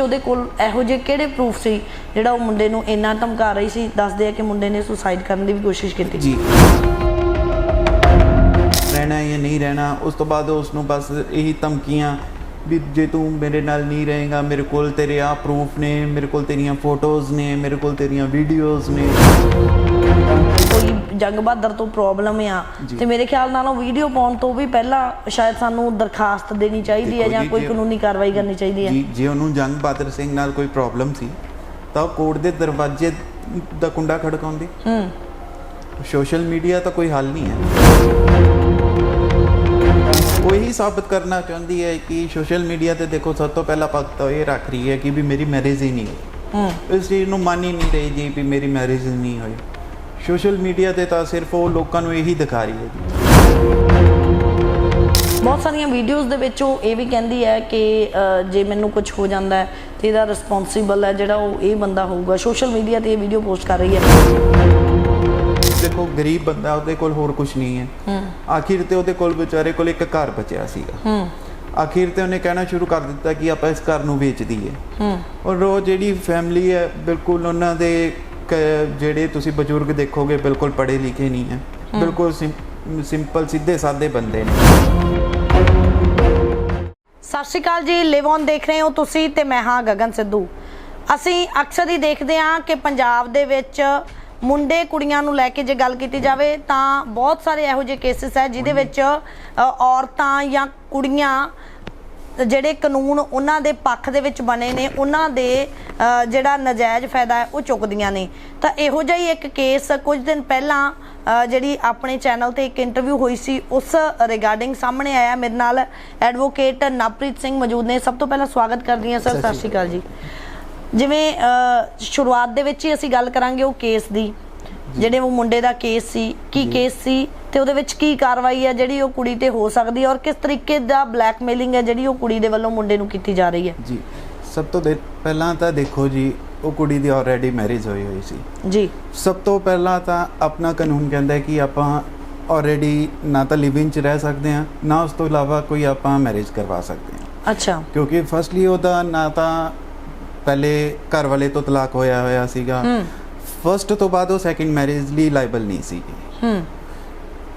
ਵਿੱਚ ਉਹਦੇ ਕੋਲ ਇਹੋ ਜਿਹੇ ਕਿਹੜੇ ਪ੍ਰੂਫ ਸੀ? ਜਿਹੜਾ ਉਹ ਮੁੰਡੇ ਨੂੰ ਇੰਨਾ ਧਮਕਾ ਰਹੀ ਸੀ, ਦੱਸਦੇ ਆ ਕਿ ਮੁੰਡੇ ਨੇ ਸੁਸਾਈਡ ਕਰਨ ਦੀ ਵੀ ਕੋਸ਼ਿਸ਼ ਕੀਤੀ। ਜੀ। ਰਹਿਣਾ ਜਾਂ ਨਹੀਂ ਰਹਿਣਾ, ਉਸ ਤੋਂ ਬਾਅਦ ਉਸ ਨੂੰ ਬਸ ਇਹੀ ਧਮਕੀਆਂ ਵੀ ਜੇ ਤੂੰ ਮੇਰੇ ਨਾਲ ਨਹੀਂ ਰਹੇਗਾ, ਮੇਰੇ ਕੋਲ ਤੇਰੇ ਆ ਪ੍ਰੂਫ ਨੇ, ਮੇਰੇ ਕੋਲ ਤੇਰੀਆਂ ਫੋਟੋਜ਼ ਨੇ, ਮੇਰੇ ਕੋਲ ਤੇਰੀਆਂ ਵੀਡੀਓਜ਼ ਨੇ। ਕੋਈ ਜੰਗ ਬਹਾਦਰ ਤੋਂ ਪ੍ਰੋਬਲਮ ਆ। ਤੇ ਮੇਰੇ ਖਿਆਲ ਨਾਲ ਉਹ ਵੀਡੀਓ ਪਾਉਣ ਤੋਂ ਵੀ ਪਹਿਲਾਂ ਸ਼ਾਇਦ ਸਾਨੂੰ ਦਰਖਾਸਤ ਦੇਣੀ ਚਾਹੀਦੀ ਹੈ ਜਾਂ ਕੋਈ ਕਾਨੂੰਨੀ ਕਾਰਵਾਈ ਕਰਨੀ ਚਾਹੀਦੀ ਹੈ ਜੀ ਉਹਨੂੰ ਜੰਗ ਬਹਾਦਰ ਸਿੰਘ ਨਾਲ ਕੋਈ ਪ੍ਰੋਬਲਮ ਸੀ ਤਾਂ ਕੋਰਟ ਦੇ ਦਰਵਾਜ਼ੇ ਦਾ ਕੁੰਡਾ ਖੜਕਾਉਂਦੀ। ਹੂੰ। ਸੋਸ਼ਲ ਮੀਡੀਆ ਤਾਂ ਕੋਈ ਹੱਲ ਨਹੀਂ ਹੈ। ਉਹ ਸਾਬਤ ਕਰਨਾ ਚਾਹੁੰਦੀ ਹੈ ਕਿ ਸੋਸ਼ਲ ਮੀਡੀਆ ਤੇ ਦੇਖੋ ਸਭ ਤੋਂ ਪਹਿਲਾ ਪੱਖ ਤਾਂ ਇਹ ਰੱਖ ਰਹੀ ਹੈ ਕਿ ਵੀ ਮੇਰੀ ਮੈਰਿਜ ਹੀ ਨਹੀਂ ਹੋਈ। ਹੂੰ। ਇਸ ਚੀਜ਼ ਨੂੰ ਮੰਨ ਹੀ ਨਹੀਂ ਰਹੀ ਜੀ ਵੀ ਮੇਰੀ ਮੈਰਿਜ ਨਹੀਂ ਹੋਈ। ਸੋਸ਼ਲ ਮੀਡੀਆ ਤੇ ਤਾਂ ਸਿਰਫ ਉਹ ਲੋਕਾਂ ਨੂੰ ਇਹੀ ਦਿਖਾ ਰਹੀ ਹੈ ਜੀ। ਬਹੁਤ ਸਾਰੀਆਂ ਵੀਡੀਓਜ਼ ਦੇ ਵਿੱਚ ਉਹ ਇਹ ਵੀ ਕਹਿੰਦੀ ਹੈ ਕਿ ਜੇ ਮੈਨੂੰ ਕੁਝ ਹੋ ਜਾਂਦਾ ਹੈ ਤੇ ਇਹਦਾ ਰਿਸਪੌਂਸਿਬਲ ਹੈ ਜਿਹੜਾ ਉਹ ਇਹ ਬੰਦਾ ਹੋਊਗਾ। ਸੋਸ਼ਲ ਮੀਡੀਆ ਤੇ ਇਹ ਵੀਡੀਓ ਪੋਸਟ ਕਰ ਰਹੀ ਹੈ। ਦੇਖੋ ਗਰੀਬ ਬੰਦਾ ਉਹਦੇ ਕੋਲ ਹੋਰ ਕੁਝ ਨਹੀਂ ਹੈ। ਆਖਿਰ ਤੇ ਉਹਦੇ ਕੋਲ ਵਿਚਾਰੇ ਕੋਲ ਇੱਕ ਘਰ ਬਚਿਆ ਸੀਗਾ। ਆਖਿਰ ਤੇ ਉਹਨੇ ਕਹਿਣਾ ਸ਼ੁਰੂ ਕਰ ਦਿੱਤਾ ਕਿ ਆਪਾਂ ਇਸ ਘਰ ਨੂੰ ਵੇਚ ਦਈਏ। ਹੂੰ। ਔਰ ਉਹ ਜਿਹੜੀ ਫੈਮਿਲੀ ਹੈ ਬਿਲਕੁਲ ਉਹਨਾਂ ਦੇ ਜਿਹੜੇ ਤੁਸੀਂ ਬਜ਼ੁਰਗ ਦੇਖੋਗੇ ਬਿਲਕੁਲ ਪੜ੍ਹੇ ਲਿਖੇ ਨਹੀਂ ਹੈ। ਬਿਲਕੁਲ ਸਿੰਪਲ ਸਿੱਧੇ ਸਾਦੇ ਬੰਦੇ ਨੇ। ਸਤਿ ਸ਼੍ਰੀ ਅਕਾਲ ਜੀ ਲਿਵ ਔਨ ਦੇਖ ਰਹੇ ਹੋ ਤੁਸੀਂ ਤੇ ਮੈਂ ਹਾਂ ਗਗਨ ਸਿੱਧੂ। ਅਸੀਂ ਅਕਸਰ ਹੀ ਦੇਖਦੇ ਹਾਂ ਕਿ ਪੰਜਾਬ ਦੇ ਵਿੱਚ ਮੁੰਡੇ ਕੁੜੀਆਂ ਨੂੰ ਲੈ ਕੇ ਜੇ ਗੱਲ ਕੀਤੀ ਜਾਵੇ ਤਾਂ ਬਹੁਤ ਸਾਰੇ ਇਹੋ ਜਿਹੇ ਕੇਸਿਸ ਹੈ ਜਿਹਦੇ ਵਿੱਚ ਔਰਤਾਂ ਜਾਂ ਕੁੜੀਆਂ ਜਿਹੜੇ ਕਾਨੂੰਨ ਉਹਨਾਂ ਦੇ ਪੱਖ ਦੇ ਵਿੱਚ ਬਣੇ ਨੇ ਉਹਨਾਂ ਦੇ ਜਿਹੜਾ ਨਜਾਇਜ਼ ਫਾਇਦਾ ਹੈ ਉਹ ਚੁੱਕਦੀਆਂ ਨੇ। ਤਾਂ ਇਹੋ ਜਿਹਾ ਹੀ ਇੱਕ ਕੇਸ ਕੁਝ ਦਿਨ ਪਹਿਲਾਂ ਜਿਹੜੀ ਆਪਣੇ ਚੈਨਲ ਤੇ ਇੱਕ ਇੰਟਰਵਿਊ ਹੋਈ ਸੀ ਉਸ ਰਿਗਾਰਡਿੰਗ ਸਾਹਮਣੇ ਆਇਆ। ਮੇਰੇ ਨਾਲ ਐਡਵੋਕੇਟ ਨਵਪ੍ਰੀਤ ਸਿੰਘ ਮੌਜੂਦ ਨੇ। ਸਭ ਤੋਂ ਪਹਿਲਾਂ ਸਵਾਗਤ ਕਰਦੀ ਹਾਂ ਸਰ। ਸਤਿ ਸ਼੍ਰੀ ਅਕਾਲ ਜੀ। ਜਿਵੇਂ ਸ਼ੁਰੂਆਤ ਦੇ ਵਿੱਚ ਹੀ ਅਸੀਂ ਗੱਲ ਕਰਾਂਗੇ ਉਹ ਕੇਸ ਦੀ ਜਿਹੜੇ ਉਹ ਮੁੰਡੇ ਦਾ ਕੇਸ ਸੀ। ਕੀ ਕੇਸ ਸੀ? ਤੇ ਉਹਦੇ ਵਿੱਚ ਕੀ ਕਾਰਵਾਈ ਹੈ ਜਿਹੜੀ ਉਹ ਕੁੜੀ ਤੇ ਹੋ ਸਕਦੀ ਹੈ ਔਰ ਕਿਸ ਤਰੀਕੇ ਦਾ ਬਲੈਕਮੇਲਿੰਗ ਹੈ ਜਿਹੜੀ ਉਹ ਕੁੜੀ ਦੇ ਵੱਲੋਂ ਮੁੰਡੇ ਨੂੰ ਕੀਤੀ ਜਾ ਰਹੀ ਹੈ? ਜੀ ਸਭ ਤੋਂ ਪਹਿਲਾਂ ਤਾਂ ਦੇਖੋ ਜੀ ਉਹ ਕੁੜੀ ਦੀ ਆਲਰੇਡੀ ਮੈਰਿਜ ਹੋਈ ਹੋਈ ਸੀ। ਜੀ। ਸਭ ਤੋਂ ਪਹਿਲਾਂ ਤਾਂ ਆਪਣਾ ਕਾਨੂੰਨ ਕਹਿੰਦਾ ਹੈ ਕਿ ਆਪਾਂ ਆਲਰੇਡੀ ਨਾ ਤਾਂ ਲਿਵਿੰਗ ਚ ਰਹਿ ਸਕਦੇ ਹਾਂ ਨਾ ਉਸ ਤੋਂ ਇਲਾਵਾ ਕੋਈ ਆਪਾਂ ਮੈਰਿਜ ਕਰਵਾ ਸਕਦੇ ਹਾਂ। ਅੱਛਾ। ਕਿਉਂਕਿ ਫਸਟਲੀ ਉਹਦਾ ਨਾ ਤਾਂ ਪਹਿਲੇ ਘਰ ਵਾਲੇ ਤੋਂ ਤਲਾਕ ਹੋਇਆ ਹੋਇਆ ਸੀਗਾ। ਫਸਟ ਤੋਂ ਬਾਅਦ ਉਹ ਸੈਕਿੰਡ ਮੈਰਿਜ ਲਈ ਲਾਇਬਲ ਨਹੀਂ ਸੀ ਹੂੰ।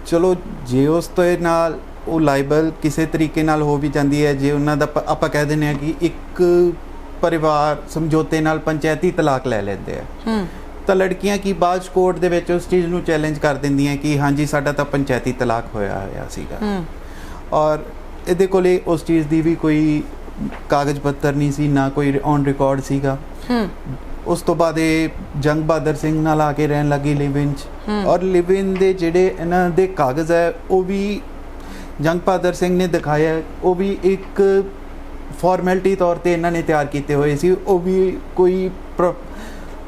ਚਲੋ ਜੇ ਉਸ ਤੋਂ ਇਹ ਨਾਲ ਉਹ ਲਾਇਬਲ ਕਿਸੇ ਤਰੀਕੇ ਨਾਲ ਹੋ ਵੀ ਜਾਂਦੀ ਹੈ ਜੇ ਉਹਨਾਂ ਦਾ ਆਪਾਂ ਕਹਿ ਦਿੰਦੇ ਆ ਕਿ ਇੱਕ ਪਰਿਵਾਰ ਸਮਝੌਤੇ ਨਾਲ ਪੰਚਾਇਤੀ ਤਲਾਕ ਲੈ ਲੈਂਦੇ ਆ। ਹੂੰ। ਤਾਂ ਲੜਕੀਆਂ ਕੀ ਬਾਜ ਕੋਰਟ ਦੇ ਵਿੱਚ ਉਸ ਚੀਜ਼ ਨੂੰ ਚੈਲੰਜ ਕਰ ਦਿੰਦੀਆਂ ਕਿ ਹਾਂਜੀ ਸਾਡਾ ਤਾਂ ਪੰਚਾਇਤੀ ਤਲਾਕ ਹੋਇਆ ਹੋਇਆ ਸੀਗਾ। ਹੂੰ। ਔਰ ਇਹਦੇ ਕੋਲੇ ਉਸ ਚੀਜ਼ ਦੀ ਵੀ ਕੋਈ ਕਾਗਜ਼ ਪੱਤਰ ਨਹੀਂ ਸੀ ਨਾ ਕੋਈ ਔਨ ਰਿਕਾਰਡ ਸੀਗਾ। ਹੂੰ। ਉਸ ਤੋਂ ਬਾਅਦ ਇਹ ਜੰਗ ਬਹਾਦਰ ਸਿੰਘ ਨਾਲ ਆ ਕੇ ਰਹਿਣ ਲੱਗੀ ਲਿਵਿਨ ਚ। ਔਰ ਲਿਵਿਨ ਦੇ ਜਿਹੜੇ ਇਹਨਾਂ ਦੇ ਕਾਗਜ਼ ਹੈ ਉਹ ਵੀ ਜੰਗ ਬਹਾਦਰ ਸਿੰਘ ਨੇ ਦਿਖਾਇਆ ਉਹ ਵੀ ਇੱਕ ਫਾਰਮੈਲਿਟੀ ਤੌਰ ਤੇ ਇਹਨਾਂ ਨੇ ਤਿਆਰ ਕੀਤੇ ਹੋਏ ਸੀ। ਉਹ ਵੀ ਕੋਈ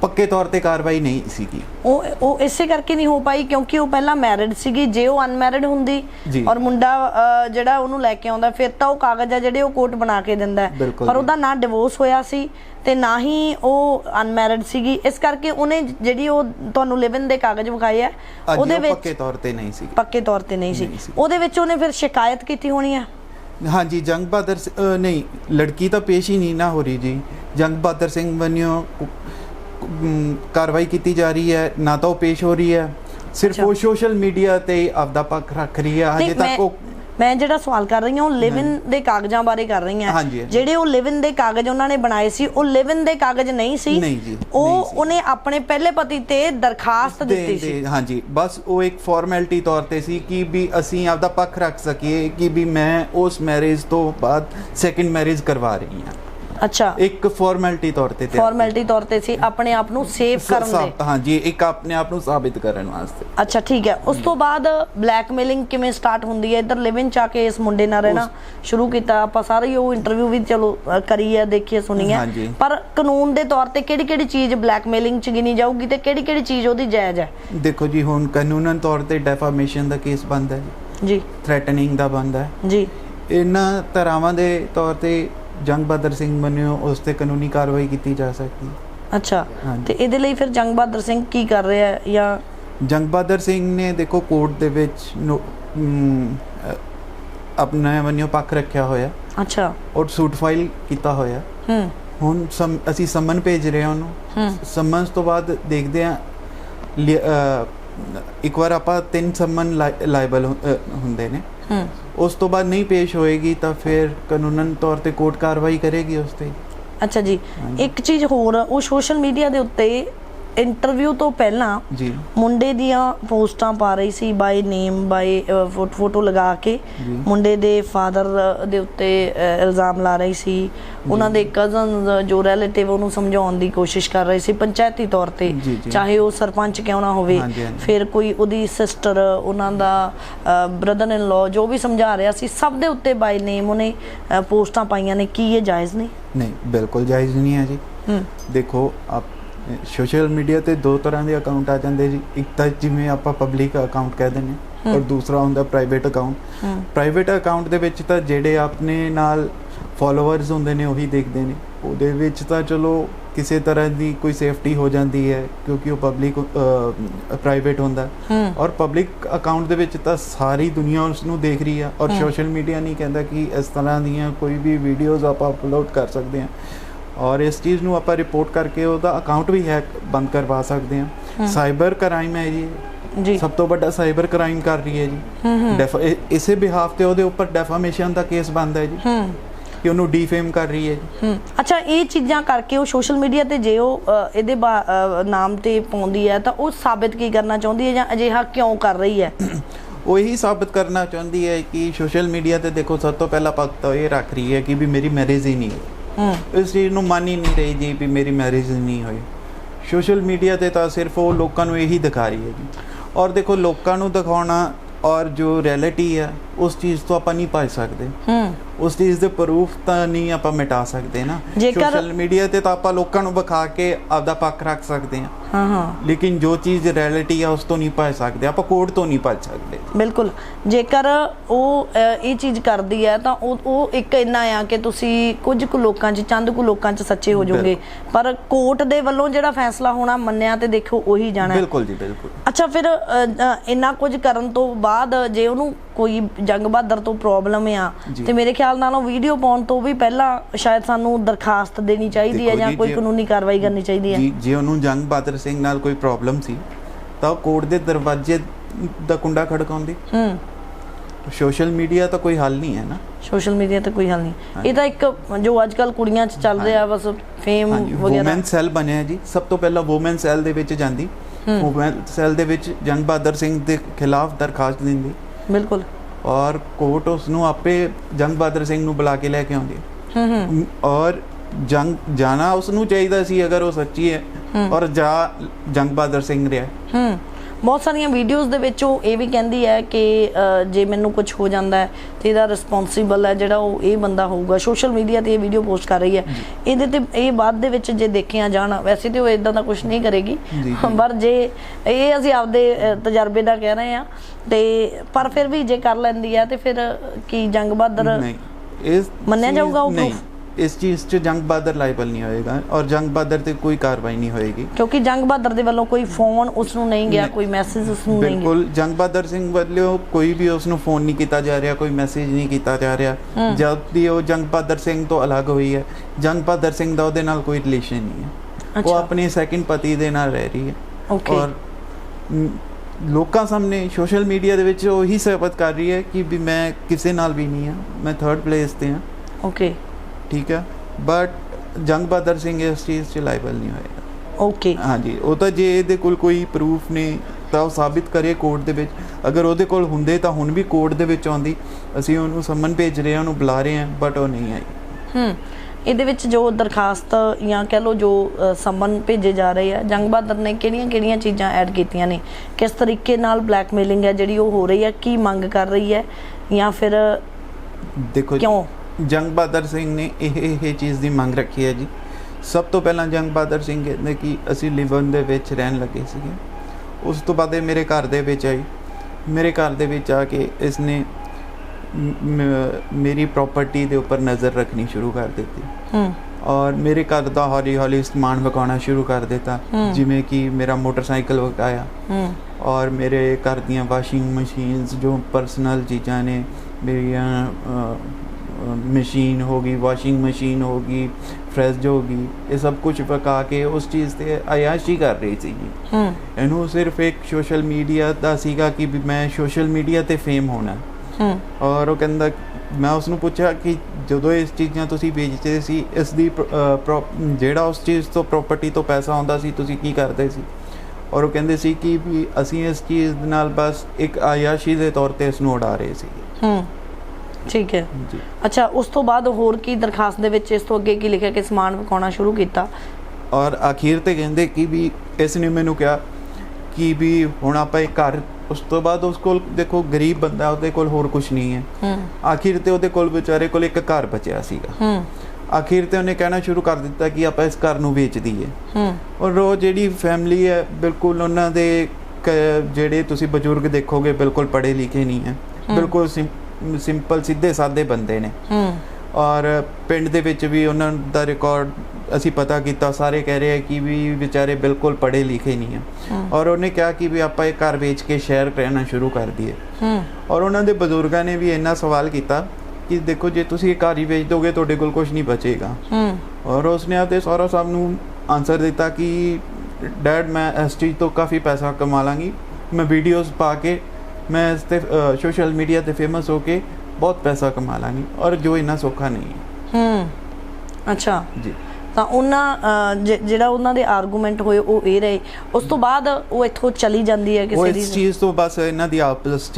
ਪੱਕੇ ਤੌਰ ਤੇ ਕਾਰਵਾਈ ਨਹੀਂ ਸੀਗੀ ਉਹ ਉਹ ਇਸੇ ਕਰਕੇ ਨਹੀਂ ਹੋ ਪਾਈ ਕਿਉਂਕਿ ਉਹ ਪਹਿਲਾਂ ਮੈਰਿਡ ਸੀਗੀ ਜੇ ਉਹ ਅਨਮੈਰਿਡ ਹੁੰਦੀ ਜੀ। ਔਰ ਮੁੰਡਾ ਅ, ਜਿਹੜਾ ਉਹਨੂੰ ਲੈ ਕੇ ਆਉਂਦਾ ਫਿਰ ਤਾਂ ਉਹ ਕਾਗਜ਼ ਆ ਜਿਹੜੇ ਉਹ ਕੋਰਟ ਬਣਾ ਕੇ ਦਿੰਦਾ ਹੈ। ਬਿਲਕੁਲ ਪਰ ਜੀ। ਉਹਦਾ ਨਾ ਡਿਵੋਰਸ ਹੋਇਆ ਸੀ ਤੇ ਨਾ ਹੀ ਉਹ ਅਨਮੈਰਿਡ ਸੀਗੀ ਇਸ ਕਰਕੇ ਉਹਨੇ ਜਿਹੜੀ ਉਹ ਤੁਹਾਨੂੰ ਲਿਵਨ ਦੇ ਕਾਗਜ਼ ਵਿਖਾਏ ਆ ਅੱਜ ਉਹਦੇ ਉਹ ਵਿੱਚ ਪੱਕੇ ਤੌਰ ਤੇ ਨਹੀਂ ਸੀ ਪੱਕੇ ਤੌਰ ਤੇ ਨਹੀਂ ਸੀ ਨਹੀਂ ਸੀ। ਉਹਦੇ ਵਿੱਚ ਉਹਨੇ ਫਿਰ ਸ਼ਿਕਾਇਤ ਕੀਤੀ ਹੋਣੀ ਹੈ ਹਾਂਜੀ ਜੰਗ ਬਹਾਦਰ ਸ- ਅ, ਨਹੀਂ ਲੜਕੀ ਤਾਂ ਪੇਸ਼ ਹੀ ਨਹੀਂ ਨਾ ਹੋ ਰਹੀ ਜੀ ਜੰਗ ਬਹਾਦਰ ਸਿੰਘ ਅਮ, ਕਾਰਵਾਈ ਕੀਤੀ ਜਾ ਰਹੀ ਹੈ ਨਾ ਤਾਂ ਉਹ ਪੇਸ਼ ਹੋ ਰਹੀ ਹੈ। ਸਿਰਫ। ਉਹ ਸੋਸ਼ਲ ਮੀਡੀਆ ਤੇ ਆਪਦਾ ਪੱਖ ਰੱਖ ਰਹੀ ਹੈ। ਹਜੇ ਤੱਕ ਉਹ ਮੈਂ ਜਿਹੜਾ ਸਵਾਲ ਕਰ ਰਹੀ ਹਾਂ ਉਹ ਲਿਵਨ ਦੇ ਕਾਗਜ਼ਾਂ ਬਾਰੇ ਕਰ ਰਹੀ ਹਾਂ। ਜਿਹੜੇ ਉਹ ਲਿਵਨ ਦੇ ਕਾਗਜ਼ ਉਹਨਾਂ ਨੇ ਬਣਾਏ ਸੀ ਉਹ ਲਿਵਨ ਦੇ ਕਾਗਜ਼ ਨਹੀਂ ਸੀ। ਨਹੀਂ ਜੀ, ਉਹ। ਉਹਨੇ ਆਪਣੇ ਪਹਿਲੇ ਪਤੀ ਤੇ ਦਰਖਾਸਤ ਦਿੱਤੀ ਸੀ। ਹਾਂਜੀ ਬਸ ਉਹ ਇੱਕ ਫਾਰਮੈਲਿਟੀ ਤੌਰ ਤੇ ਸੀ ਕਿ ਵੀ ਅਸੀਂ ਆਪਦਾ ਪੱਖ ਰੱਖ ਸਕੀਏ ਕਿ ਵੀ ਮੈਂ ਉਸ ਮੈਰਿਜ ਤੋਂ ਬਾਅਦ ਸੈਕਿੰਡ ਮੈਰਿਜ ਕਰਵਾ ਰਹੀ ਹਾਂ। ਅੱਛਾ। ਇੱਕ ਫਾਰਮੈਲਿਟੀ ਤੌਰ ਤੇ ਤਿਆਰ- ਫਾਰਮੈਲਿਟੀ ਤੌਰ ਤੇ ਸੀ ਆਪਣੇ ਆਪ ਨੂੰ ਸੇਵ ਕਰਨ ਦੇ। ਹਾਂਜੀ ਇੱਕ ਆਪਣੇ ਆਪ ਨੂੰ ਸਾਬਿਤ ਕਰਨ ਵਾਸਤੇ। ਅੱਛਾ ਠੀਕ ਹੈ। ਉਸ ਤੋਂ ਬਾਅਦ ਬਲੈਕਮੇਲਿੰਗ ਕਿਵੇਂ ਸਟਾਰਟ ਹੁੰਦੀ ਹੈ? ਇੱਧਰ ਲਿਵਨ ਚ ਆ ਕੇ ਇਸ ਮੁੰਡੇ ਨਾਲ ਰਹਿਣਾ ਸ਼ੁਰੂ ਕੀਤਾ। ਆਪਾਂ ਸਾਰੇ ਉਹ ਇੰਟਰਵਿਊ ਵੀ ਚਲੋ ਕਰੀ ਹੈ ਦੇਖੀ ਹੈ ਸੁਣੀ ਹੈ। ਪਰ ਕਾਨੂੰਨ ਦੇ ਤੌਰ ਤੇ ਕਿਹੜੀ ਕਿਹੜੀ ਚੀਜ਼ ਬਲੈਕਮੇਲਿੰਗ ਚ ਗਿਣੀ ਜਾਊਗੀ ਤੇ ਕਿਹੜੀ ਕਿਹੜੀ ਚੀਜ਼ ਉਹਦੀ ਜਾਇਜ਼ ਹੈ? ਦੇਖੋ ਜੀ ਹੁਣ ਕਾਨੂੰਨਨ ਤੌਰ ਤੇ ਡੈਫਾਮੇਸ਼ਨ ਦਾ ਕੇਸ ਬੰਦ ਹੈ। ਜੀ। ਥ੍ਰੈਟਨਿੰਗ ਦਾ ਬੰਦ ਹੈ। ਜੀ। ਇਹਨਾਂ ਧਾਰਾਵਾਂ ਦੇ ਤੌਰ ਤੇ ਜੰਗ ਬਹਾਦਰ ਸਿੰਘ ਮੰਨਿਓ ਉਸ ਤੇ ਕਾਨੂੰਨੀ ਕਾਰਵਾਈ ਕੀਤੀ ਜਾ ਸਕਦੀ। ਅੱਛਾ ਹਾਂਜੀ। ਤੇ ਇਹਦੇ ਲਈ ਫਿਰ ਜੰਗ ਬਹਾਦਰ ਸਿੰਘ ਕੀ ਕਰ ਰਿਹਾ ਹੈ ਜਾਂ? ਜੰਗ ਬਹਾਦਰ ਸਿੰਘ ਨੇ ਦੇਖੋ ਕੋਰਟ ਦੇ ਵਿੱਚ ਨੋ- ਅਮ, ਅ, ਆਪਣਾ ਮੰਨਿਓ ਪੱਖ ਰੱਖਿਆ ਹੋਇਆ। ਅੱਛਾ। ਔਰ ਸੂਟ ਫਾਈਲ ਕੀਤਾ ਹੋਇਆ। ਹੂੰ। ਹੁਣ ਸਮ ਅਸੀਂ ਸੰਮਨ ਭੇਜ ਰਹੇ ਹਾਂ ਉਹਨੂੰ। ਹੂੰ। ਸੰਮਨ ਤੋਂ ਬਾਅਦ ਦੇਖਦੇ ਹਾਂ ਲਿ- ਇੱਕ ਵਾਰ ਆਪਾਂ ਤਿੰਨ ਸੰਮਨ ਲਾਇਬਲ ਹੁੰਦੇ ਨੇ। ਉਸ ਤੋਂ ਬਾਅਦ ਨਹੀਂ ਪੇਸ਼ ਹੋਏਗੀ ਤਾਂ ਫਿਰ ਕਾਨੂੰਨਨ ਤੌਰ ਤੇ ਕੋਰਟ ਕਾਰਵਾਈ ਕਰੇਗੀ ਉਸ ਤੇ। ਅੱਛਾ ਜੀ। ਇੱਕ ਚੀਜ਼ ਹੋਰ ਉਹ ਸੋਸ਼ਲ ਮੀਡੀਆ ਦੇ ਉੱਤੇ ਇੰਟਰਵਿਊ ਤੋਂ ਪਹਿਲਾਂ ਜੀ। ਮੁੰਡੇ ਦੀਆਂ ਪੋਸਟਾਂ ਪਾ ਰਹੀ ਸੀ ਬਾਈ ਨੇਮ ਬਾਈ ਫੋਟੋ ਲਗਾ ਕੇ। ਮੁੰਡੇ ਦੇ ਫਾਦਰ ਦੇ ਉੱਤੇ ਇਲਜ਼ਾਮ ਲਾ ਰਹੀ ਸੀ। ਉਹਨਾਂ ਦੇ ਕਜ਼ਨ ਜੋ ਰਿਲੇਟਿਵ ਉਹਨੂੰ ਸਮਝਾਉਣ ਦੀ ਕੋਸ਼ਿਸ਼ ਕਰ ਰਹੇ ਸੀ ਪੰਚਾਇਤੀ ਤੌਰ ਤੇ। ਚਾਹੇ ਉਹ ਸਰਪੰਚ ਕਿਉਂ ਨਾ ਹੋਵੇ। ਫਿਰ ਕੋਈ ਉਹਦੀ ਸਿਸਟਰ ਉਹਨਾਂ ਦਾ ਬ੍ਰਦਰ ਇਨ ਲਾ ਜੋ ਵੀ ਸਮਝਾ ਰਿਹਾ ਸੀ ਸਭ ਦੇ ਉੱਤੇ ਬਾਈ ਨੇਮ ਉਹਨੇ ਪੋਸਟਾਂ ਪਾਈਆਂ ਨੇ। ਕੀ ਇਹ ਜਾਇਜ਼ ਨਹੀਂ ਨਹੀਂ ਬਿਲਕੁਲ ਜਾਇਜ਼ ਨਹੀਂ ਹੈ ਜੀ। ਦੇਖੋ ਆਪ ਸੋਸ਼ਲ ਮੀਡੀਆ ਤੇ ਦੋ ਤਰ੍ਹਾਂ ਦੇ ਅਕਾਊਂਟ ਆ ਜਾਂਦੇ ਜੀ। ਇੱਕ ਤਾਂ ਜਿਵੇਂ ਆਪਾਂ ਪਬਲਿਕ ਅਕਾਊਂਟ ਕਹਿ ਹਾਂ ਔਰ ਦੂਸਰਾ ਹੁੰਦਾ ਪ੍ਰਾਈਵੇਟ ਅਕਾਊਂਟ ਹੂੰ। ਪ੍ਰਾਈਵੇਟ ਅਕਾਊਂਟ ਦੇ ਵਿੱਚ ਤਾਂ ਜਿਹੜੇ ਆਪਣੇ ਨਾਲ ਫਾਲੋਅਰਸ ਹੁੰਦੇ ਨੇ ਉਹੀ ਦੇਖਦੇ ਨੇ। ਉਹਦੇ ਵਿੱਚ ਤਾਂ ਚਲੋ ਕਿਸੇ ਤਰ੍ਹਾਂ ਦੀ ਕੋਈ ਸੇਫਟੀ ਹੋ ਜਾਂਦੀ ਹੈ ਕਿਉਂਕਿ ਉਹ ਪਬਲਿਕ ਪ੍ਰਾਈਵੇਟ ਹੁੰਦਾ। ਹੂੰ। ਔਰ ਪਬਲਿਕ ਅਕਾਊਂਟ ਦੇ ਵਿੱਚ ਤਾਂ ਸਾਰੀ ਦੁਨੀਆ ਉਸ ਨੂੰ ਦੇਖ ਰਹੀ ਆ। ਔਰ। ਸੋਸ਼ਲ ਮੀਡੀਆ ਨਹੀਂ ਕਹਿੰਦਾ ਕਿ ਇਸ ਤਰ੍ਹਾਂ ਦੀਆਂ ਕੋਈ ਵੀ ਵੀਡੀਓਜ਼ ਆਪਾਂ ਅਪਲੋਡ ਕਰ ਸਕਦੇ ਹਾਂ। ਔਰ ਇਸ ਚੀਜ਼ ਨੂੰ ਆਪਾਂ ਰਿਪੋਰਟ ਕਰਕੇ ਉਹਦਾ ਅਕਾਊਂਟ ਵੀ ਹੈਕ ਬੰਦ ਕਰਵਾ ਸਕਦੇ। ਹਾਂ। ਸਾਈਬਰ ਕ੍ਰਾਈਮ ਹੈ ਜੀ। ਜੀ। ਸਭ ਤੋਂ ਵੱਡਾ ਸਾਈਬਰ ਕ੍ਰਾਈਮ ਕਰ ਰਹੀ ਹੈ ਜੀ। ਇਸੇ ਬਿਹਾਫ ਤੇ ਉਹਦੇ ਉੱਪਰ ਡੈਫਾਮੇਸ਼ਨ ਦਾ ਕੇਸ ਬਣਦਾ ਹੈ ਜੀ। ਕਿ ਉਹਨੂੰ ਡੀਫੇਮ ਕਰ ਰਹੀ ਹੈ ਜੀ। ਅੱਛਾ ਇਹ ਚੀਜ਼ਾਂ ਕਰਕੇ ਉਹ ਸੋਸ਼ਲ ਮੀਡੀਆ ਤੇ ਜੇ ਉਹ ਇਹਦੇ ਨਾਮ ਤੇ ਪਾਉਂਦੀ ਹੈ ਤਾਂ ਉਹ ਸਾਬਿਤ ਕੀ ਕਰਨਾ ਚਾਹੁੰਦੀ ਹੈ ਜਾਂ ਅਜਿਹਾ ਕਿਉਂ ਕਰ ਰਹੀ ਹੈ? ਉਹ ਇਹੀ ਸਾਬਤ ਕਰਨਾ ਚਾਹੁੰਦੀ ਹੈ ਕਿ ਸੋਸ਼ਲ ਮੀਡੀਆ ਤੇ ਦੇਖੋ ਸਭ ਤੋਂ ਪਹਿਲਾ ਪੱਖ ਤਾਂ ਇਹ ਰੱਖ ਰਹੀ ਹੈ ਕਿ ਵੀ ਮੇਰੀ ਮੈਰਿਜ ਹੀ ਨਹੀਂ ਹੂੰ। ਇਸ ਚੀਜ਼ ਨੂੰ ਮੰਨ ਹੀ ਨਹੀਂ ਰਹੀ ਜੀ ਵੀ ਮੇਰੀ ਮੈਰਿਜ ਨਹੀਂ ਹੋਈ। ਸੋਸ਼ਲ ਮੀਡੀਆ ਤੇ ਤਾਂ ਸਿਰਫ ਉਹ ਲੋਕਾਂ ਨੂੰ ਇਹੀ ਦਿਖਾ ਰਹੀ ਹੈ ਜੀ। ਔਰ ਦੇਖੋ, ਲੋਕਾਂ ਨੂੰ ਦਿਖਾਉਣਾ ਔਰ ਜੋ ਰਿਐਲਿਟੀ ਹੈ ਉਸ ਚੀਜ਼ ਤੋਂ ਆਪਾਂ ਨਹੀਂ ਭੱਜ ਸਕਦੇ। ਹੂੰ। ਉਸ ਚੀਜ਼ ਦੇ ਪ੍ਰੂਫ ਤਾਂ ਨਹੀਂ ਆਪਾਂ ਮਿਟਾ ਸਕਦੇ ਨਾ। ਸੋਸ਼ਲ ਮੀਡੀਆ ਤੇ ਤਾਂ ਆਪਾਂ ਲੋਕਾਂ ਨੂੰ ਵਿਖਾ ਕੇ ਆਪਦਾ ਪੱਖ ਰੱਖ ਸਕਦੇ ਹਾਂ। ਹਾਂ ਹਾਂ। ਲੇਕਿਨ ਜੋ ਚੀਜ਼ ਰਿਐਲਿਟੀ ਆ ਉਸ ਤੋਂ ਨਹੀਂ ਭੱਜ ਸਕਦੇ। ਆਪਾਂ ਕੋਡ ਤੋਂ ਨਹੀਂ ਭੱਜ ਸਕਦੇ। ਬਿਲਕੁਲ। ਜੇਕਰ ਉਹ ਇਹ ਚੀਜ਼ ਕਰਦੀ ਹੈ ਤਾਂ ਉਹ ਉਹ ਇੱਕ ਇੰਨਾ ਆ ਕਿ ਤੁਸੀਂ ਕੁਝ ਕੁ ਲੋਕਾਂ 'ਚ ਚੰਦ ਕੁ ਲੋਕਾਂ 'ਚ ਸੱਚੇ ਹੋ ਜਾਓਗੇ। ਪਰ ਕੋਰਟ ਦੇ ਵੱਲੋਂ ਜਿਹੜਾ ਫੈਸਲਾ ਹੋਣਾ ਮੰਨਿਆ ਤੇ ਦੇਖੋ ਉਹੀ ਜਾਣਾ। ਬਿਲਕੁਲ ਜੀ ਬਿਲਕੁਲ। ਅੱਛਾ ਫਿਰ ਇੰਨਾ ਕੁਝ ਕਰਨ ਤੋਂ ਬਾਅਦ ਜੇ ਉਹਨੂੰ ਕੋਈ ਜੰਗ ਬਹਾਦਰ ਤੋਂ ਪ੍ਰੋਬਲਮ ਆ। ਤੇ ਮੇਰੇ ਖਿਆਲ ਨਾਲ ਉਹ ਵੀਡੀਓ ਪਾਉਣ ਤੋਂ ਵੀ ਪਹਿਲਾਂ ਸ਼ਾਇਦ ਸਾਨੂੰ ਦਰਖਾਸਤ ਦੇਣੀ ਚਾਹੀਦੀ ਹੈ ਜਾਂ ਕੋਈ ਕਾਨੂੰਨੀ ਕਾਰਵਾਈ ਕਰਨੀ ਚਾਹੀਦੀ ਹੈ। ਜੀ ਜੇ ਉਹਨੂੰ ਜੰਗ ਬਹਾਦਰ ਸਿੰਘ ਨਾਲ ਕੋਈ ਪ੍ਰੋਬਲਮ ਸੀ ਤਾਂ ਕੋਰਟ ਦੇ ਦਰਵਾਜ਼ੇ ਦਾ ਕੁੰਡਾ ਖੜਕਾਉਂਦੀ। ਹੂੰ। ਸੋਸ਼ਲ ਮੀਡੀਆ ਤਾਂ ਕੋਈ ਹੱਲ ਨਹੀਂ ਹੈ ਨਾ। ਸੋਸ਼ਲ ਮੀਡੀਆ ਤੇ ਕੋਈ ਹੱਲ ਨਹੀਂ। ਇਹ ਤਾਂ ਇੱਕ ਜੋ ਅੱਜ ਕੱਲ ਕੁੜੀਆਂ 'ਚ ਚੱਲ ਰਿਹਾ ਬਸ ਫੇਮ ਵਗੈਰਾ। ਔਮਨ ਸੈੱਲ ਬਣਿਆ ਜੀ। ਸਭ ਤੋਂ ਪਹਿਲਾਂ ਔਮਨ ਸੈੱਲ ਦੇ ਵਿੱਚ ਜਾਂਦੀ। ਔਮਨ ਸੈੱਲ ਦੇ ਵਿੱਚ ਜੰਗ ਬਹਾਦਰ ਸਿੰਘ ਦੇ ਖਿਲਾਫ ਦਰਖਾਸਤ ਦਿੰਦੀ। ਬਿਲਕੁਲ। ਔਰ ਕੋਰਟ ਉਸ ਨੂੰ ਆਪੇ ਜੰਗ ਬਹਾਦਰ ਸਿੰਘ ਨੂੰ ਬੁਲਾ ਕੇ ਲੈ ਕੇ ਆਉਂਦੀ ਹੂੰ। ਹੂੰ ਔਰ ਜੰਗ ਜਾਣਾ ਉਸ ਨੂੰ ਚਾਹੀਦਾ ਸੀ ਅਗਰ ਉਹ ਸੱਚੀ ਹੈ। ਔਰ ਜਾ ਜੰਗ ਬਹਾਦਰ ਸਿੰਘ ਰਿਹਾ। ਹੂੰ। ਬਹੁਤ ਸਾਰੀਆਂ ਵੀਡੀਓਜ਼ ਦੇ ਵਿੱਚ ਉਹ ਇਹ ਵੀ ਕਹਿੰਦੀ ਹੈ ਕਿ ਜੇ ਮੈਨੂੰ ਕੁਝ ਹੋ ਜਾਂਦਾ ਹੈ ਤੇ ਇਹਦਾ ਰਿਸਪੌਂਸਿਬਲ ਹੈ ਜਿਹੜਾ ਉਹ ਇਹ ਬੰਦਾ ਹੋਊਗਾ। ਸੋਸ਼ਲ ਮੀਡੀਆ ਤੇ ਇਹ ਵੀਡੀਓ ਪੋਸਟ ਕਰ ਰਹੀ ਹੈ। ਇਹਦੇ ਤੇ ਇਹ ਬਾਅਦ ਦੇ ਵਿੱਚ ਜੇ ਦੇਖਿਆ ਜਾਣ ਵੈਸੇ ਤੇ ਉਹ ਇਦਾਂ ਦਾ ਕੁਝ ਨਹੀਂ ਕਰੇਗੀ। ਪਰ ਜੇ ਇਹ ਅਸੀਂ ਆਪਦੇ ਤਜਰਬੇ ਦਾ ਕਹਿ ਰਹੇ ਆ ਤੇ ਪਰ ਫਿਰ ਵੀ ਜੇ ਕਰ ਲੈਂਦੀ ਹੈ ਤੇ ਫਿਰ ਕੀ ਜੰਗ ਬਹਾਦਰ ਨਹੀਂ ਇਸ ਮੰਨਿਆ ਜਾਊਗਾ ਉਹ proof? ਇਸ ਚੀਜ਼ 'ਚ ਜੰਗ ਬਹਾਦਰ ਲਾਇਬਲ ਨਹੀਂ ਹੋਏਗਾ ਔਰ ਜੰਗ ਬਹਾਦਰ ਤੇ ਕੋਈ ਕਾਰਵਾਈ ਨਹੀਂ ਹੋਏਗੀ। ਕਿਉਂਕਿ ਜੰਗ ਬਹਾਦਰ ਦੇ ਵੱਲੋਂ ਕੋਈ ਫੋਨ ਉਸ ਨੂੰ ਨਹੀਂ ਗਿਆ। ਕੋਈ ਮੈਸੇਜ ਉਸ ਨੂੰ ਨਹੀਂ ਗਿਆ ਬਿਲਕੁਲ ਜੰਗ ਬਹਾਦਰ ਸਿੰਘ ਵੱਲੋਂ ਕੋਈ ਵੀ ਉਸ ਨੂੰ ਫੋਨ ਨਹੀਂ ਕੀਤਾ ਜਾ ਰਿਹਾ ਕੋਈ ਮੈਸੇਜ ਨਹੀਂ ਕੀਤਾ ਜਾ ਰਿਹਾ। ਜਦ ਦੀ ਉਹ ਜੰਗ ਬਹਾਦਰ ਸਿੰਘ ਤੋਂ ਅਲੱਗ ਹੋਈ ਹੈ ਜੰਗ ਬਹਾਦਰ ਸਿੰਘ ਦਾ ਉਹਦੇ ਨਾਲ ਕੋਈ ਰਿਲੇਸ਼ਨ ਨਹੀਂ ਹੈ। ਉਹ ਆਪਣੇ ਸੈਕਿੰਡ ਪਤੀ ਦੇ ਨਾਲ ਰਹਿ ਰਹੀ ਹੈ। ਔਰ ਲੋਕਾਂ ਸਾਹਮਣੇ ਸੋਸ਼ਲ ਮੀਡੀਆ ਦੇ ਵਿੱਚ ਉਹ ਸਾਬਤ ਕਰ ਰਹੀ ਹੈ ਕਿ ਵੀ ਮੈਂ ਕਿਸੇ ਨਾਲ ਵੀ ਨਹੀਂ ਹਾਂ ਮੈਂ ਥਰਡ ਪਲੇਸ ਤੇ ਹਾਂ। ਓਕੇ ਠੀਕ ਹੈ? ਬਟ ਜੰਗ ਬਹਾਦਰ ਸਿੰਘ ਇਸ ਚੀਜ਼ 'ਚ ਲਾਇਬਲ ਨਹੀਂ ਹੋਏਗਾ। ਓਕੇ ਹਾਂਜੀ ਉਹ ਤਾਂ ਜੇ ਇਹਦੇ ਕੋਲ ਕੋਈ ਪ੍ਰੂਫ ਨਹੀਂ ਤਾਂ ਉਹ ਸਾਬਿਤ ਕਰੇ ਕੋਰਟ ਦੇ ਵਿੱਚ। ਅਗਰ ਉਹਦੇ ਕੋਲ ਹੁੰਦੇ ਤਾਂ ਹੁਣ ਵੀ ਕੋਰਟ ਦੇ ਵਿੱਚ ਆਉਂਦੀ। ਅਸੀਂ ਉਹਨੂੰ ਸੰਮਨ ਭੇਜ ਰਹੇ ਹਾਂ ਉਹਨੂੰ ਬੁਲਾ ਰਹੇ ਹਾਂ ਬਟ ਉਹ ਨਹੀਂ ਆਈ। ਹੂੰ ਇਹਦੇ ਵਿੱਚ ਜੋ ਦਰਖਾਸਤ ਜਾਂ ਕਹਿ ਲਓ ਜੋ ਸੰਮਨ ਭੇਜੇ ਜਾ ਰਹੇ ਆ ਜੰਗ ਬਹਾਦਰ ਨੇ ਕਿਹੜੀਆਂ-ਕਿਹੜੀਆਂ ਚੀਜ਼ਾਂ ਐਡ ਕੀਤੀਆਂ ਨੇ? ਕਿਸ ਤਰੀਕੇ ਨਾਲ ਬਲੈਕਮੇਲਿੰਗ ਹੈ ਜਿਹੜੀ ਉਹ ਹੋ ਰਹੀ ਹੈ? ਕੀ ਮੰਗ ਕਰ ਰਹੀ ਹੈ? ਜਾਂ ਫਿਰ ਦੇਖੋ ਕਿਉਂ? ਜੰਗ ਬਹਾਦਰ ਸਿੰਘ ਨੇ ਇਹ ਇਹ ਚੀਜ਼ ਦੀ ਮੰਗ ਰੱਖੀ ਹੈ ਜੀ। ਸਭ ਤੋਂ ਪਹਿਲਾਂ ਜੰਗ ਬਹਾਦਰ ਸਿੰਘ ਕਹਿੰਦੇ ਕਿ ਅਸੀਂ ਲਿਵਨ ਦੇ ਵਿੱਚ ਰਹਿਣ ਲੱਗੇ ਸੀਗੇ। ਉਸ ਤੋਂ ਬਾਅਦ ਇਹ ਮੇਰੇ ਘਰ ਦੇ ਵਿੱਚ ਆਈ ਮੇਰੇ ਘਰ ਦੇ ਵਿੱਚ ਆ ਕੇ ਇਸਨੇ ਮ- ਮ- ਮੇਰੀ ਪ੍ਰਾਪਰਟੀ ਦੇ ਉੱਪਰ ਨਜ਼ਰ ਰੱਖਣੀ ਸ਼ੁਰੂ ਕਰ ਦਿੱਤੀ। ਹੂੰ। ਔਰ ਮੇਰੇ ਘਰ ਦਾ ਹੌਲੀ ਹੌਲੀ ਸਮਾਨ ਵਿਕਾਉਣਾ ਸ਼ੁਰੂ ਕਰ ਦਿੱਤਾ। ਜਿਵੇਂ ਕਿ ਮੇਰਾ ਮੋਟਰਸਾਈਕਲ ਵਿਕਾਇਆ ਹੂੰ। ਔਰ ਮੇਰੇ ਘਰ ਦੀਆਂ ਵਾਸ਼ਿੰਗ ਮਸ਼ੀਨਸ ਜੋ ਪਰਸਨਲ ਚੀਜ਼ਾਂ ਨੇ ਮੇਰੀਆਂ ਮਸ਼ੀਨ ਹੋ ਗਈ ਵਾਸ਼ਿੰਗ ਮਸ਼ੀਨ ਹੋ ਗਈ ਫਰੈਸ਼ ਹੋ ਗਈ ਇਹ ਸਭ ਕੁਝ ਪਕਾ ਕੇ ਉਸ ਚੀਜ਼ ਤੇ ਆਯਾਸ਼ੀ ਕਰ ਰਹੀ ਸੀ ਹੂੰ ਇਹਨੂੰ ਸਿਰਫ ਇੱਕ ਸੋਸ਼ਲ ਮੀਡੀਆ ਦਾ ਸੀਗਾ ਕਿ ਮੈਂ ਸੋਸ਼ਲ ਮੀਡੀਆ ਤੇ ਫੇਮ ਹੋਣਾ ਹੂੰ ਔਰ ਉਹ ਕਹਿੰਦਾ ਮੈਂ ਉਸ ਨੂੰ ਪੁੱਛਿਆ ਕਿ ਜਦੋਂ ਇਸ ਚੀਜ਼ਾਂ ਤੁਸੀਂ ਵੇਚਦੇ ਸੀ ਇਸ ਦੀ ਜਿਹੜਾ ਉਸ ਚੀਜ਼ ਤੋਂ ਪ੍ਰਾਪਰਟੀ ਤੋਂ ਪੈਸਾ ਆਉਂਦਾ ਸੀ ਤੁਸੀਂ ਕੀ ਕਰਦੇ ਸੀ ਔਰ ਉਹ ਕਹਿੰਦੇ ਸੀ ਕਿ ਵੀ ਅਸੀਂ ਇਸ ਚੀਜ਼ ਨਾਲ ਬਸ ਇੱਕ ਆਯਾਸ਼ੀ ਦੇ ਤੌਰ ਤੇ ਇਸ ਨੂੰ ਉਡਾ ਰਹੇ ਸੀ ਹੂੰ ਠੀਕ ਹੈ। ਜੀ ਅੱਛਾ ਉਸ ਤੋਂ ਬਾਅਦ ਹੋਰ ਕੀ ਦਰਖਾਸਤ ਦੇ ਵਿੱਚ ਇਸ ਤੋਂ ਅੱਗੇ ਕੀ ਲਿਖਿਆ ਕਿ ਸਮਾਨ ਵਿਕਾਉਣਾ ਸ਼ੁਰੂ ਕੀਤਾ? ਔਰ ਆਖੀਰ ਤੇ ਕਹਿੰਦੇ ਕਿ ਵੀ ਇਸ ਨੇ ਮੈਨੂੰ ਕਿਹਾ ਕਿ ਵੀ ਹੁਣ ਆਪਾਂ ਇੱਕ ਘਰ ਉਸ ਤੋਂ ਬਾਅਦ ਉਸ ਕੋਲ ਦੇਖੋ ਗਰੀਬ ਬੰਦਾ ਉਹਦੇ ਕੋਲ ਹੋਰ ਕੁਝ ਨਹੀਂ ਹੈ। ਹੂੰ। ਆਖਿਰ ਤੇ ਉਹਦੇ ਕੋਲ ਵਿਚਾਰੇ ਕੋਲ ਇੱਕ ਘਰ ਬਚਿਆ ਸੀਗਾ। ਹੂੰ। ਆਖਿਰ ਤੇ ਉਹਨੇ ਕਹਿਣਾ ਸ਼ੁਰੂ ਕਰ ਦਿੱਤਾ ਕਿ ਆਪਾਂ ਇਸ ਘਰ ਨੂੰ ਵੇਚ ਦਈਏ। ਹੂੰ। ਔਰ ਉਹ ਜਿਹੜੀ ਫੈਮਿਲੀ ਹੈ ਬਿਲਕੁਲ ਉਹਨਾਂ ਦੇ ਜਿਹੜੇ ਤੁਸੀਂ ਬਜ਼ੁਰਗ ਦੇਖੋਗੇ ਬਿਲਕੁਲ ਪੜ੍ਹੇ ਲਿਖੇ ਨਹੀਂ ਹੈ। ਬਿਲਕੁਲ ਸਿੰਪਲ ਸਿੱਧੇ ਸਾਦੇ ਬੰਦੇ ਨੇ। ਹੂੰ। ਔਰ ਪਿੰਡ ਦੇ ਵਿੱਚ ਵੀ ਉਹਨਾਂ ਦਾ ਰਿਕਾਰਡ ਅਸੀਂ ਪਤਾ ਕੀਤਾ ਸਾਰੇ ਕਹਿ ਰਹੇ ਆ ਕਿ ਵੀ ਵਿਚਾਰੇ ਬਿਲਕੁਲ ਪੜ੍ਹੇ ਲਿਖੇ ਨਹੀਂ ਆ। ਔਰ ਉਹਨੇ ਕਿਹਾ ਕਿ ਵੀ ਆਪਾਂ ਇਹ ਘਰ ਵੇਚ ਕੇ ਸ਼ਹਿਰ ਰਹਿਣਾ ਸ਼ੁਰੂ ਕਰ ਦਈਏ। ਹੂੰ। ਔਰ ਉਹਨਾਂ ਦੇ ਬਜ਼ੁਰਗਾਂ ਨੇ ਵੀ ਇੰਨਾ ਸਵਾਲ ਕੀਤਾ ਕਿ ਦੇਖੋ ਜੇ ਤੁਸੀਂ ਇਹ ਘਰ ਹੀ ਵੇਚ ਦੋਗੇ ਤੁਹਾਡੇ ਕੋਲ ਕੁਝ ਨਹੀਂ ਬਚੇਗਾ। ਹੂੰ। ਔਰ ਉਸਨੇ ਆਪਦੇ ਸਹੁਰਾ ਸਾਹਿਬ ਨੂੰ ਆਨਸਰ ਦਿੱਤਾ ਕਿ ਡੈਡ ਮੈਂ ਇਸ ਚੀਜ਼ ਤੋਂ ਕਾਫੀ ਪੈਸਾ ਕਮਾ ਲਾਂਗੀ। ਮੈਂ ਵੀਡੀਓਜ਼ ਪਾ ਕੇ ਮੈਂ ਇਸ ਤੇ ਸੋਸ਼ਲ ਮੀਡੀਆ ਤੇ ਫੇਮਸ ਹੋ ਕੇ ਬਹੁਤ ਪੈਸਾ ਕਮਾ ਲਾਂਗੀ ਔਰ ਜੋ ਇੰਨਾ ਸੌਖਾ ਨਹੀਂ ਹੈ। ਹੂੰ ਅੱਛਾ। ਜੀ। ਤਾਂ ਉਹਨਾਂ ਜਿਹੜਾ ਉਹਨਾਂ ਦੇ ਆਰਗੂਮੈਂਟ ਹੋਏ ਉਹ ਇਹ ਰਹੇ। ਉਸ ਤੋਂ ਬਾਅਦ ਉਹ ਇੱਥੋਂ ਚਲੀ ਜਾਂਦੀ ਹੈ ਕਿਸੇ ਇਸ ਦੀ ਚੀਜ਼ ਤੋਂ ਬਸ ਇਹਨਾਂ ਦੀ ਆਪਸ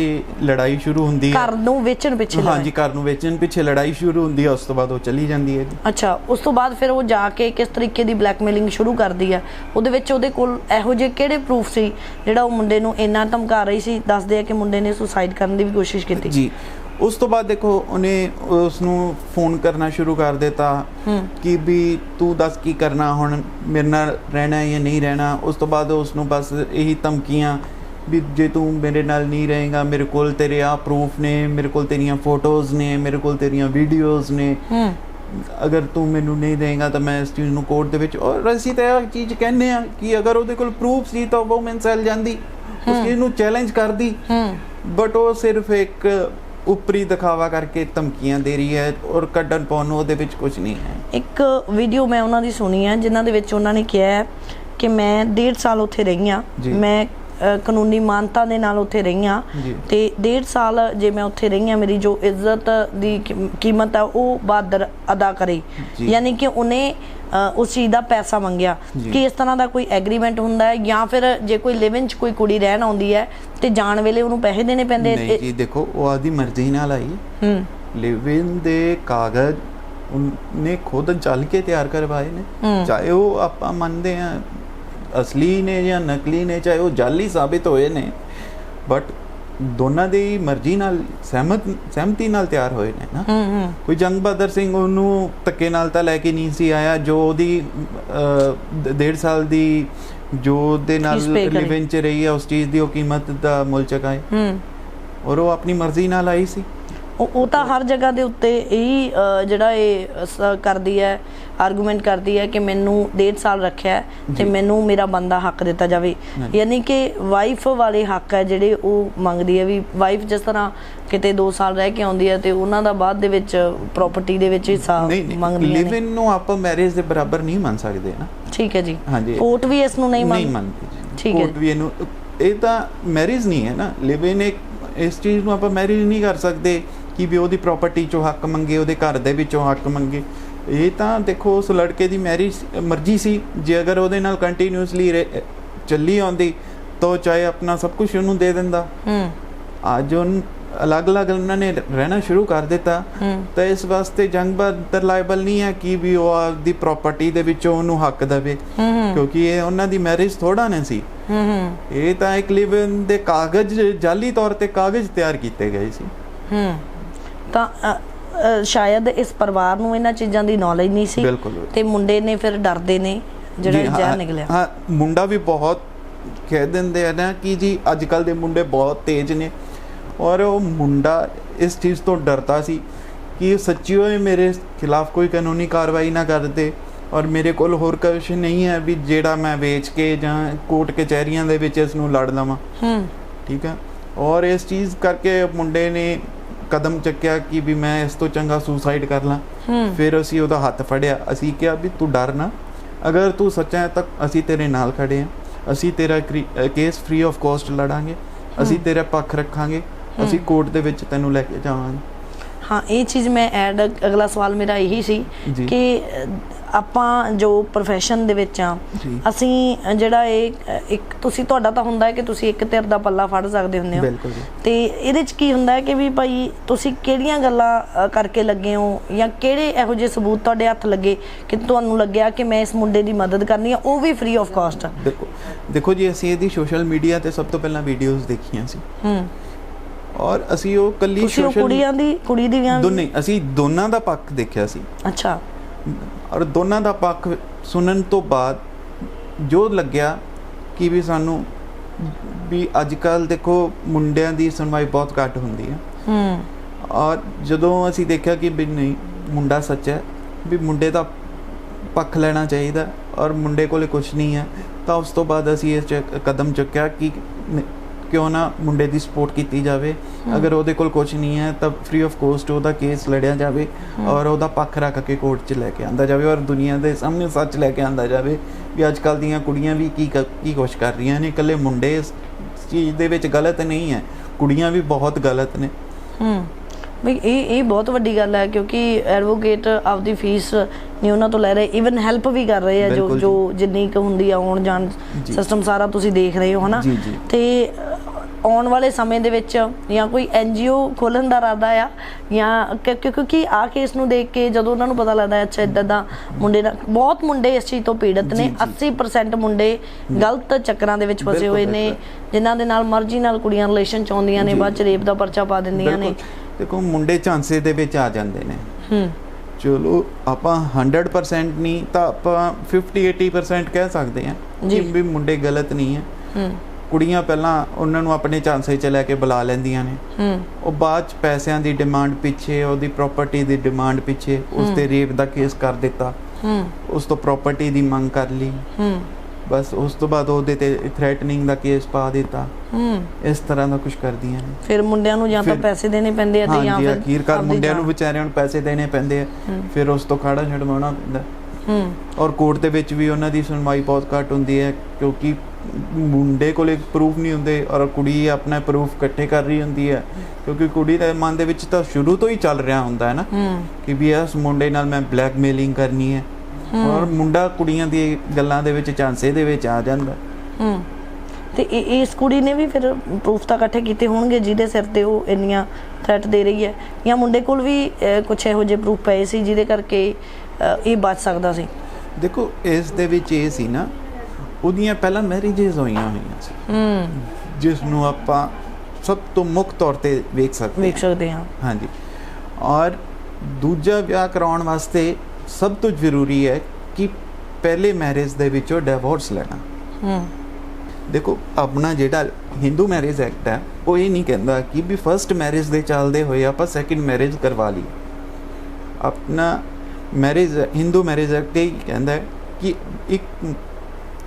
ਲੜਾਈ ਸ਼ੁਰੂ ਹੁੰਦੀ ਹੈ। ਘਰ ਨੂੰ ਵੇਚਣ ਪਿੱਛੇ ਹਾਂਜੀ। ਘਰ ਨੂੰ ਵੇਚਣ ਪਿੱਛੇ ਲੜਾਈ ਸ਼ੁਰੂ ਹੁੰਦੀ ਹੈ ਉਸ ਤੋਂ ਬਾਅਦ ਉਹ ਚਲੀ ਜਾਂਦੀ ਹੈ ਅੱਛਾ ਉਸ ਤੋਂ ਬਾਅਦ ਫਿਰ ਉਹ ਜਾ ਕੇ ਕਿਸ ਤਰੀਕੇ ਦੀ ਬਲੈਕਮੇਲਿੰਗ ਸ਼ੁਰੂ ਕਰਦੀ ਆ ਉਹਦੇ ਵਿੱਚ ਉਹਦੇ ਕੋਲ ਇਹੋ ਜਿਹੇ ਕਿਹੜੇ ਪ੍ਰੂਫ ਸੀ ਜਿਹੜਾ ਉਹ ਮੁੰਡੇ ਨੂੰ ਇੰਨਾ ਧਮਕਾ ਰਹੀ ਸੀ ਦੱਸਦੇ ਆ ਕਿ ਮੁੰਡੇ ਨੇ ਸੁਸਾਈਡ ਕਰਨ ਦੀ ਵੀ ਕੋਸ਼ਿਸ਼ ਕੀਤੀ? ਜੀ ਉਸ ਤੋਂ ਬਾਅਦ ਦੇਖੋ ਉਹਨੇ ਉਸ ਨੂੰ ਫੋਨ ਕਰਨਾ ਸ਼ੁਰੂ ਕਰ ਦਿੱਤਾ ਕਿ ਵੀ ਤੂੰ ਦੱਸ ਕੀ ਕਰਨਾ ਹੁਣ ਮੇਰੇ ਨਾਲ ਰਹਿਣਾ ਹੈ ਜਾਂ ਨਹੀਂ ਰਹਿਣਾ। ਉਸ ਤੋਂ ਬਾਅਦ ਉਸ ਨੂੰ ਬਸ ਇਹੀ ਧਮਕੀਆਂ ਵੀ ਜੇ ਤੂੰ ਮੇਰੇ ਨਾਲ ਨਹੀਂ ਰਹੇਗਾ ਮੇਰੇ ਕੋਲ ਤੇਰੇ ਆ ਪ੍ਰੂਫ ਨੇ ਮੇਰੇ ਕੋਲ ਤੇਰੀਆਂ ਫੋਟੋਜ਼ ਨੇ ਮੇਰੇ ਕੋਲ ਤੇਰੀਆਂ ਵੀਡੀਓਜ਼ ਨੇ। ਅਗਰ ਤੂੰ ਮੈਨੂੰ ਨਹੀਂ ਦੇਗਾ ਤਾਂ ਮੈਂ ਇਸ ਚੀਜ਼ ਨੂੰ ਕੋਰਟ ਦੇ ਵਿੱਚ ਔਰ ਅਸੀਂ ਤਾਂ ਇਹ ਚੀਜ਼ ਕਹਿੰਦੇ ਆ ਕਿ ਅਗਰ ਉਹਦੇ ਕੋਲ ਪ੍ਰੂਫ ਸੀ ਤਾਂ ਉਹ ਮੈਂ ਸੈਲ ਜਾਂਦੀ। ਉਸ ਚੀਜ਼ ਨੂੰ ਚੈਲੰਜ ਕਰਦੀ। ਬਟ ਉਹ ਸਿਰਫ ਇੱਕ ਉਪਰੀ ਦਿਖਾਵਾ ਕਰਕੇ ਧਮਕੀਆਂ ਦੇ ਰਹੀ ਹੈ ਔਰ ਕੱਢਣ ਪਾਉਣ ਨੂੰ ਉਹਦੇ ਵਿੱਚ ਕੁਝ ਨਹੀਂ ਹੈ ਇੱਕ ਵੀਡੀਓ ਮੈਂ ਉਹਨਾਂ ਦੀ ਸੁਣੀ ਹੈ ਜਿਨ੍ਹਾਂ ਦੇ ਵਿੱਚ ਉਹਨਾਂ ਨੇ ਕਿਹਾ ਹੈ ਕਿ ਮੈਂ ਡੇਢ ਸਾਲ ਉੱਥੇ ਰਹੀ ਜੀ। ਮੈਂ ਕਾਨੂੰਨੀ ਮਾਨਤਾ ਦੇ ਨਾਲ ਉੱਥੇ ਰਹੀ। ਤੇ ਡੇਢ ਸਾਲ ਜੇ ਮੈਂ ਉੱਥੇ ਰਹੀ ਮੇਰੀ ਜੋ ਇੱਜ਼ਤ ਦੀ ਕੀਮਤ ਹੈ ਉਹ ਬਾਦਰ ਅਦਾ ਕਰੇ। ਯਾਨੀ ਕਿ ਉਹਨੇ ਉਸ ਚੀਜ਼ ਦਾ ਪੈਸਾ ਮੰਗਿਆ। ਕਿ ਇਸ ਤਰ੍ਹਾਂ ਦਾ ਕੋਈ ਐਗਰੀਮੈਂਟ ਹੁੰਦਾ ਹੈ ਜਾਂ ਫਿਰ ਜੇ ਕੋਈ ਲਿਵ ਇਨ ਚ ਕੋਈ ਕੁੜੀ ਰਹਿਣ ਆਉਂਦੀ ਹੈ ਤੇ ਜਾਣ ਵੇਲੇ ਉਹਨੂੰ ਪੈਸੇ ਦੇਣੇ ਪੈਂਦੇ ਨਹੀਂ ਜੀ ਦੇਖੋ ਉਹ ਆਦੀ ਮਰਜ਼ੀ ਨਾਲ ਆਈ ਹੂੰ ਲਿਵ ਇਨ ਦੇ ਕਾਗਜ਼ ਉਹਨੇ ਖੁਦ ਚੱਲ ਕੇ ਤਿਆਰ ਕਰਵਾਏ ਨੇ। ਚਾਹੇ ਉਹ ਆਪਾਂ ਮੰਨਦੇ ਆ ਅਸਲੀ ਨੇ ਜਾਂ ਨਕਲੀ ਨੇ ਚਾਹੇ ਉਹ ਜਾਲੀ ਸਾਬਿਤ ਹੋਏ ਨੇ ਬਟ ਦੋਨਾਂ ਦੀ ਮਰਜ਼ੀ ਨਾਲ ਸਹਿਮਤ ਸਹਿਮਤੀ ਨਾਲ ਤਿਆਰ ਹੋਏ ਨੇ ਨਾ। ਕੋਈ ਜੰਗ ਬਹਾਦਰ ਸਿੰਘ ਉਹਨੂੰ ਧੱਕੇ ਨਾਲ ਤਾਂ ਲੈ ਕੇ ਨਹੀਂ ਸੀ ਆਇਆ ਜੋ ਉਹਦੀ ਅਹ, ਡ- ਡੇਢ ਸਾਲ ਦੀ ਜੋ ਉਹਦੇ ਨਾਲ Fees pay ਕਰੀ। ਲਿਵ ਇਨ ਚ ਰਹੀ ਹੈ ਉਸ ਚੀਜ਼ ਦੀ ਉਹ ਕੀਮਤ ਦਾ ਮੁੱਲ ਚੁਕਾਏ। ਹੂੰ। ਔਰ ਉਹ ਆਪਣੀ ਮਰਜ਼ੀ ਨਾਲ ਆਈ ਸੀ। ਉਹ ਤਾਂ ਹਰ ਜਗ੍ਹਾ ਦੇ ਉੱਤੇ ਇਹੀ ਜਿਹੜਾ ਇਹ ਕਰਦੀ ਹੈ ਆਰਗੂਮੈਂਟ ਕਰਦੀ ਹੈ ਕਿ ਮੈਨੂੰ ਡੇਢ ਸਾਲ ਰੱਖਿਆ ਹੈ ਤੇ। ਮੈਨੂੰ ਮੇਰਾ ਬੰਦਾ ਹੱਕ ਦਿੱਤਾ ਜਾਵੇ। ਯਾਨੀ ਕਿ ਵਾਈਫ ਵਾਲੇ ਹੱਕ ਹੈ ਜਿਹੜੇ ਉਹ ਮੰਗਦੀ ਹੈ ਵੀ ਵਾਈਫ ਜਿਸ ਤਰ੍ਹਾਂ ਕਿਤੇ 2 ਸਾਲ ਰਹਿ ਕੇ ਆਉਂਦੀ ਹੈ ਤੇ ਉਹਨਾਂ ਦਾ ਬਾਅਦ ਦੇ ਵਿੱਚ ਪ੍ਰਾਪਰਟੀ ਦੇ ਵਿੱਚ ਹਿੱਸਾ ਨਹੀਂ ਮੰਗਦੀਆਂ ਲਿਵ ਨੇ। ਇਨ ਨੂੰ ਆਪਾਂ ਮੈਰਿਜ ਦੇ ਬਰਾਬਰ ਨਹੀਂ ਮੰਨ ਸਕਦੇ ਨਾ? ਠੀਕ ਹੈ ਜੀ। ਕੋਰਟ ਵੀ ਇਸ ਨੂੰ ਨਹੀਂ ਨਹੀਂ ਮੰਨ ਮੰਨਦੀ ਠੀਕ ਹੈ। ਕੋਰਟ ਵੀ ਇਹਨੂੰ ਇਹ ਤਾਂ ਮੈਰਿਜ ਨਹੀਂ ਹੈ ਨਾ। ਲਿਵ ਇਨ ਇੱਕ ਇਸ ਚੀਜ਼ ਨੂੰ ਆਪਾਂ ਮੈਰਿਜ ਨਹੀਂ ਕਰ ਸਕਦੇ ਕਿ ਵੀ ਉਹਦੀ ਪ੍ਰਾਪਰਟੀ ਚੋਂ ਹੱਕ ਮੰਗੇ ਉਹਦੇ ਘਰ ਦੇ ਵਿੱਚੋਂ ਹੱਕ ਮੰਗੇ। ਇਹ ਤਾਂ ਦੇਖੋ ਉਸ ਲੜਕੇ ਦੀ ਮੈਰਿਜ ਮਰਜ਼ੀ ਸੀ। ਜੇ ਅਗਰ ਉਹਦੇ ਨਾਲ ਕੰਟੀਨਿਊਸਲੀ ਚੱਲੀ ਆਉਂਦੀ ਤਾਂ ਚਾਹੇ ਆਪਣਾ ਸਭ ਕੁਝ ਉਹਨੂੰ ਦੇ ਦਿੰਦਾ। ਹੂੰ। ਅੱਜ ਉਹ ਅਲੱਗ-ਅਲੱਗ ਉਹਨਾਂ ਨੇ ਰਹਿਣਾ ਸ਼ੁਰੂ ਕਰ ਦਿੱਤਾ। ਤਾਂ ਇਸ ਵਾਸਤੇ ਜੰਗ ਬਹਾਦਰ ਲਾਇਬਲ ਨਹੀਂ ਹੈ ਕਿ ਵੀ ਉਹ ਆਪਦੀ ਪ੍ਰਾਪਰਟੀ ਦੇ ਵਿੱਚੋਂ ਉਹਨੂੰ ਹੱਕ ਦੇਵੇ। ਕਿਉਂਕਿ ਇਹ ਉਹਨਾਂ ਦੀ ਮੈਰਿਜ ਥੋੜਾ ਨਹੀਂ ਸੀ। ਇਹ ਤਾਂ ਇੱਕ ਲਿਵ ਇਨ ਦੇ ਕਾਗਜ਼ ਜਾਲੀ ਤੌਰ ਤੇ ਕਾਗਜ਼ ਤਿਆਰ ਕੀਤੇ ਗਏ ਸੀ। ਤਾਂ ਸ਼ਾਇਦ ਇਸ ਪਰਿਵਾਰ ਨੂੰ ਇਹਨਾਂ ਚੀਜ਼ਾਂ ਦੀ ਨੌਲੇਜ ਨਹੀਂ ਸੀ ਤੇ ਮੁੰਡੇ ਨੇ ਫਿਰ ਡਰਦੇ ਨੇ ਜਿਹੜਾ ਜ਼ਹਿਰ ਨਿਕਲਿਆ। ਹਾਂ ਮੁੰਡਾ ਵੀ ਬਹੁਤ ਕਹਿ ਦਿੰਦੇ ਆ ਨਾ ਕਿ ਜੀ ਅੱਜ ਕੱਲ ਦੇ ਮੁੰਡੇ ਬਹੁਤ ਤੇਜ਼ ਨੇ। ਔਰ ਉਹ ਮੁੰਡਾ ਇਸ ਚੀਜ਼ ਤੋਂ ਡਰਦਾ ਸੀ ਕਿ ਸੱਚੀ ਹੋਏ ਮੇਰੇ ਖਿਲਾਫ ਕੋਈ ਕਾਨੂੰਨੀ ਕਾਰਵਾਈ ਨਾ ਕਰਦੇ ਔਰ ਮੇਰੇ ਕੋਲ ਹੋਰ ਕੁਛ ਨਹੀਂ ਹੈ ਵੀ ਜਿਹੜਾ ਮੈਂ ਵੇਚ ਕੇ ਜਾਂ ਕੋਰਟ ਕਚਹਿਰੀਆਂ ਦੇ ਵਿੱਚ ਇਸ ਨੂੰ ਲੜ ਲਵਾਂ। ਹੂੰ। ਠੀਕ ਹੈ? ਔਰ ਇਸ ਚੀਜ਼ ਕਰਕੇ ਮੁੰਡੇ ਨੇ ਕਦਮ ਚੱਕਿਆ ਕਿ ਵੀ ਮੈਂ ਇਸ ਤੋਂ ਚੰਗਾ ਸੁਸਾਈਡ ਕਰ ਲਾਂ। ਫਿਰ ਅਸੀਂ ਉਹਦਾ ਹੱਥ ਫੜਿਆ। ਅਸੀਂ ਕਿਹਾ ਵੀ ਤੂੰ ਡਰ ਨਾ। ਅਗਰ ਤੂੰ ਸੱਚਾ ਹੈ ਤਾਂ ਅਸੀਂ ਤੇਰੇ ਨਾਲ ਖੜੇ ਹਾਂ। ਅਸੀਂ ਤੇਰਾ ਕੇਸ ਫ੍ਰੀ ਆਫ ਕਾਸਟ ਲੜਾਂਗੇ। ਅਸੀਂ ਤੇਰਾ ਪੱਖ ਰੱਖਾਂਗੇ। ਅਸੀਂ ਕੋਰਟ ਦੇ ਵਿੱਚ ਤੈਨੂੰ ਲੈ ਕੇ ਜਾਵਾਂਗੇ। ਹਾਂ ਇਹ ਚੀਜ਼ ਮੈਂ ਐਡ ਅਗਲਾ ਸਵਾਲ ਮੇਰਾ ਇਹੀ ਸੀ। ਕਿ ਆਪਾਂ ਜੋ profession ਦੇ ਵਿੱਚ ਆ। ਅਸੀਂ ਜਿਹੜਾ ਇਹ ਇੱਕ ਤੁਸੀਂ ਤੁਹਾਡਾ ਤਾਂ ਹੁੰਦਾ ਹੈ ਕਿ ਤੁਸੀਂ ਇੱਕ ਧਿਰ ਦਾ ਪੱਲਾ ਫੜ ਸਕਦੇ ਹੁੰਦੇ ਹੋ। ਤੇ ਇਹਦੇ ਚ ਕੀ ਹੁੰਦਾ ਹੈ ਕਿ ਵੀ ਭਾਈ ਤੁਸੀਂ ਕਿਹੜੀਆਂ ਗੱਲਾਂ ਕਰਕੇ ਲੱਗੇ ਹੋ ਜਾਂ ਕਿਹੜੇ ਇਹੋ ਜਿਹੇ ਸਬੂਤ ਤੁਹਾਡੇ ਹੱਥ ਲੱਗੇ ਕਿ ਤੁਹਾਨੂੰ ਲੱਗਿਆ ਕਿ ਮੈਂ ਇਸ ਮੁੰਡੇ ਦੀ ਮਦਦ ਕਰਨੀ ਆ ਉਹ ਵੀ ਫ੍ਰੀ ਆਫ ਕਾਸਟ ਦੇਖੋ ਦੇਖੋ ਜੀ ਅਸੀਂ ਇਹਦੀ ਸੋਸ਼ਲ ਮੀਡੀਆ ਤੇ ਸਭ ਤੋਂ ਪਹਿਲਾਂ ਵੀਡੀਓਜ਼ ਦੇਖੀਆਂ ਸੀ ਹੂੰ ਔਰ ਅਸੀਂ ਉਹ ਕੱਲੀ ਉਹ ਕੁੜੀਆਂ ਦੀ ਕੁੜੀ ਦੀਆਂ ਦੋਨੇ ਅਸੀਂ ਦੋਨਾਂ ਦਾ ਪੱਖ ਦੇਖਿਆ ਸੀ। ਅੱਛਾ। ਔਰ ਦੋਨਾਂ ਦਾ ਪੱਖ ਸੁਣਨ ਤੋਂ ਬਾਅਦ ਜੋ ਲੱਗਿਆ ਕਿ ਵੀ ਸਾਨੂੰ ਵੀ ਅੱਜ ਕੱਲ ਦੇਖੋ ਮੁੰਡਿਆਂ ਦੀ ਸੁਣਵਾਈ ਬਹੁਤ ਘੱਟ ਹੁੰਦੀ ਹੈ। ਹੂੰ। ਔਰ ਜਦੋਂ ਅਸੀਂ ਦੇਖਿਆ ਕਿ ਵੀ ਨਹੀਂ ਮੁੰਡਾ ਸੱਚ ਹੈ ਵੀ ਮੁੰਡੇ ਦਾ ਪੱਖ ਲੈਣਾ ਚਾਹੀਦਾ ਔਰ ਮੁੰਡੇ ਕੋਲੇ ਕੁਝ ਨਹੀਂ ਹੈ ਤਾਂ ਉਸ ਤੋਂ ਬਾਅਦ ਅਸੀਂ ਇਸ 'ਚ ਕਦਮ ਚੁੱਕਿਆ ਕਿ ਕਿਉਂ ਨਾ ਮੁੰਡੇ ਦੀ ਸਪੋਰਟ ਕੀਤੀ ਜਾਵੇ। ਅਗਰ ਉਹਦੇ ਕੋਲ ਕੁਝ ਨਹੀਂ ਹੈ ਤਾਂ ਫ੍ਰੀ ਆਫ ਕੋਸਟ ਉਹਦਾ ਕੇਸ ਲੜਿਆ ਜਾਵੇ ਔਰ ਉਹਦਾ ਪੱਖ ਰੱਖ ਕੇ ਕੋਰਟ 'ਚ ਲੈ ਕੇ ਆਂਦਾ ਜਾਵੇ ਔਰ ਦੁਨੀਆ ਦੇ ਸਾਹਮਣੇ ਸੱਚ ਲੈ ਕੇ ਆਂਦਾ ਜਾਵੇ ਵੀ ਅੱਜ ਕੱਲ ਦੀਆਂ ਕੁੜੀਆਂ ਵੀ ਕੀ ਕ- ਕੁਛ ਕਰ ਰਹੀਆਂ ਨੇ। ਇਕੱਲੇ ਮੁੰਡੇ ਇਸ ਚੀਜ਼ ਦੇ ਵਿੱਚ ਗਲਤ ਨਹੀਂ ਹੈ। ਕੁੜੀਆਂ ਵੀ ਬਹੁਤ ਗਲਤ ਨੇ। ਹੂੰ। ਇਹ ਇਹ ਬਹੁਤ ਵੱਡੀ ਗੱਲ ਹੈ ਕਿਉਂਕਿ ਐਡਵੋਕੇਟ ਆਪਦੀ ਫੀਸ ਨਹੀਂ ਉਹਨਾਂ ਤੋਂ ਲੈ ਰਹੇ ਇਵਨ ਹੈਲਪ ਵੀ ਕਰ ਰਹੇ ਆ ਜੋ ਜੋ ਜਿੰਨੀ ਕੁ ਹੁੰਦੀ ਆ ਆਉਣ ਜਾਣ। ਸਿਸਟਮ ਸਾਰਾ ਤੁਸੀਂ ਦੇਖ ਰਹੇ ਹੋ ਹਨਾ। ਤੇ ਆਉਣ ਵਾਲੇ ਸਮੇਂ ਦੇ ਵਿੱਚ ਜਾਂ ਕੋਈ ਐਨਜੀਓ ਖੋਲਣ ਦਾ ਇਰਾਦਾ ਆ ਜਾਂ ਕਿਉਂਕਿ ਆ ਕੇਸ ਨੂੰ ਦੇਖ ਕੇ ਜਦੋਂ ਉਹਨਾਂ ਨੂੰ ਪਤਾ ਲੱਗਦਾ ਅੱਛਾ ਇਦਾਂ ਦਾ ਮੁੰਡੇ ਨਾਲ ਬਹੁਤ ਮੁੰਡੇ ਇਸ ਚੀਜ਼ ਤੋਂ ਪੀੜਤ ਨੇ ਜੀ, ਜੀ। 80% ਮੁੰਡੇ ਗਲਤ ਚੱਕਰਾਂ ਦੇ ਵਿੱਚ ਫਸੇ ਹੋਏ ਨੇ। ਜਿਨ੍ਹਾਂ ਦੇ ਨਾਲ ਮਰਜ਼ੀ ਨਾਲ ਕੁੜੀਆਂ ਰਿਲੇਸ਼ਨ ਚ ਆਉਂਦੀਆਂ ਨੇ। ਬਾਅਦ ਚ ਰੇਪ ਦਾ ਪਰਚਾ ਪਾ ਦਿੰਦੀਆਂ ਨੇ ਦੇਖੋ ਮੁੰਡੇ ਝਾਂਸੇ ਦੇ ਵਿੱਚ ਆ ਜਾਂਦੇ ਨੇ ਹੂੰ ਚਲੋ ਆਪਾਂ 100% ਨਹੀਂ ਤਾਂ ਆਪਾਂ 50 80% ਕਹਿ ਸਕਦੇ ਹਾਂ ਕਿ ਜੀ। ਵੀ ਮੁੰਡੇ ਗਲਤ ਨਹੀਂ ਹੈ ਹੂੰ ਕੁੜੀਆਂ ਪਹਿਲਾਂ ਉਹਨਾਂ ਨੂੰ ਆਪਣੇ ਝਾਂਸੇ 'ਚ ਲੈ ਕੇ ਬੁਲਾ ਲੈਂਦੀਆਂ ਨੇ। ਹੂੰ। ਉਹ ਬਾਅਦ 'ਚ ਪੈਸਿਆਂ ਦੀ ਡਿਮਾਂਡ ਪਿੱਛੇ ਉਹਦੀ ਪ੍ਰਾਪਰਟੀ ਦੀ ਡਿਮਾਂਡ ਪਿੱਛੇ ਉਸ ਤੇ ਰੇਪ ਦਾ ਕੇਸ ਕਰ ਦਿੱਤਾ। ਹੂੰ। ਉਸ ਤੋਂ ਪ੍ਰਾਪਰਟੀ ਦੀ ਮੰਗ ਕਰ ਲਈ। ਹੂੰ। ਬਸ ਉਸ ਤੋਂ ਬਾਅਦ ਉਹਦੇ ਤੇ ਥ੍ਰੈਟਨਿੰਗ ਦਾ ਕੇਸ ਪਾ ਦਿੱਤਾ। ਹੂੰ। ਇਸ ਤਰ੍ਹਾਂ ਦਾ ਕੁਝ ਕਰਦੀਆਂ ਨੇ। ਫਿਰ ਮੁੰਡਿਆਂ ਨੂੰ ਜਾਂ ਤਾਂ ਪੈਸੇ ਦੇਣੇ ਪੈਂਦੇ ਆ ਤੇ ਜਾਂ ਫਿਰ ਅਖੀਰਕਾਰ ਮੁੰਡਿਆਂ ਨੂੰ। ਵਿਚਾਰਿਆਂ ਨੂੰ ਪੈਸੇ ਦੇਣੇ ਪੈਂਦੇ ਆ। ਫਿਰ ਉਸ ਤੋਂ ਖਾੜਾ ਛਡਵਾਉਣਾ ਪੈਂਦਾ। ਹੂੰ। ਔਰ ਕੋਰਟ ਦੇ ਵਿੱਚ ਵੀ ਉਹਨਾਂ ਦੀ ਸੁਣਵਾਈ ਬਹੁਤ ਘੱਟ ਹੁੰਦੀ ਹੈ ਕਿਉਂਕਿ ਮੁੰਡੇ ਕੋਲੇ ਪ੍ਰੂਫ ਨਹੀਂ ਹੁੰਦੇ ਔਰ ਕੁੜੀ ਆਪਣਾ ਪ੍ਰੂਫ ਇਕੱਠੇ ਕਰ ਰਹੀ ਹੁੰਦੀ ਹੈ। ਕਿਉਂਕਿ ਕੁੜੀ ਦੇ ਮਨ ਦੇ ਵਿੱਚ ਤਾਂ ਸ਼ੁਰੂ ਤੋਂ ਹੀ ਚੱਲ ਰਿਹਾ ਹੁੰਦਾ ਹੈ ਨਾ ਕਿ ਵੀ ਇਸ ਮੁੰਡੇ ਨਾਲ ਮੈਂ ਬਲੈਕਮੇਲਿੰਗ ਕਰਨੀ ਹੈ। ਔਰ ਮੁੰਡਾ ਕੁੜੀਆਂ ਦੀ ਗੱਲਾਂ ਦੇ ਵਿੱਚ ਚਾਂਸੇ ਦੇ ਵਿੱਚ ਆ ਜਾਂਦਾ। ਹੂੰ। ਤੇ ਇਸ ਕੁੜੀ ਨੇ ਵੀ ਫਿਰ ਪ੍ਰੂਫ ਤਾਂ ਇਕੱਠੇ ਕੀਤੇ ਹੋਣਗੇ ਜਿਹਦੇ ਸਿਰ ਤੇ ਉਹ ਇੰਨੀਆਂ ਥ੍ਰੈਟ ਦੇ ਰਹੀ ਹੈ। ਜਾਂ ਮੁੰਡੇ ਕੋਲ ਵੀ ਕੁਝ ਇਹੋ ਜਿਹੇ ਪ੍ਰੂਫ ਪਏ ਸੀ ਜਿਹਦੇ ਕਰਕੇ ਇਹ ਬਚ ਸਕਦਾ ਸੀ? ਦੇਖੋ ਇਸ ਦੇ ਵਿੱਚ ਇਹ ਸੀ ਨਾ ਉਹਦੀਆਂ ਪਹਿਲਾਂ ਮੈਰਿਜਸ ਹੋਈਆਂ ਹੋਈਆਂ ਸੀ। ਹੂੰ। ਜਿਸ ਨੂੰ ਆਪਾਂ ਸਭ ਤੋਂ ਮੁੱਖ ਤੌਰ ਤੇ ਵੇਖ ਸਕਦੇ ਵੇਖ ਸਕਦੇ ਹਾਂ। ਹਾਂਜੀ। ਔਰ ਦੂਜਾ ਵਿਆਹ ਕਰਾਉਣ ਵਾਸਤੇ ਸਭ ਤੋਂ ਜ਼ਰੂਰੀ ਹੈ ਕਿ ਪਹਿਲੇ ਮੈਰਿਜ ਦੇ ਵਿੱਚੋਂ ਡਿਵੋਰਸ ਲੈਣਾ। ਹੂੰ। ਦੇਖੋ ਆਪਣਾ ਜਿਹੜਾ ਹਿੰਦੂ ਮੈਰਿਜ ਐਕਟ ਹੈ ਉਹ ਇਹ ਨਹੀਂ ਕਹਿੰਦਾ ਕਿ ਵੀ ਫਰਸਟ ਮੈਰਿਜ ਦੇ ਚੱਲਦੇ ਹੋਏ ਆਪਾਂ ਸੈਕਿੰਡ ਮੈਰਿਜ ਕਰਵਾ ਲਈ ਆਪਣਾ ਮੈਰਿਜ ਹਿੰਦੂ ਮੈਰਿਜ ਐਕਟ ਇਹ ਕਹਿੰਦਾ ਕਿ ਇੱਕ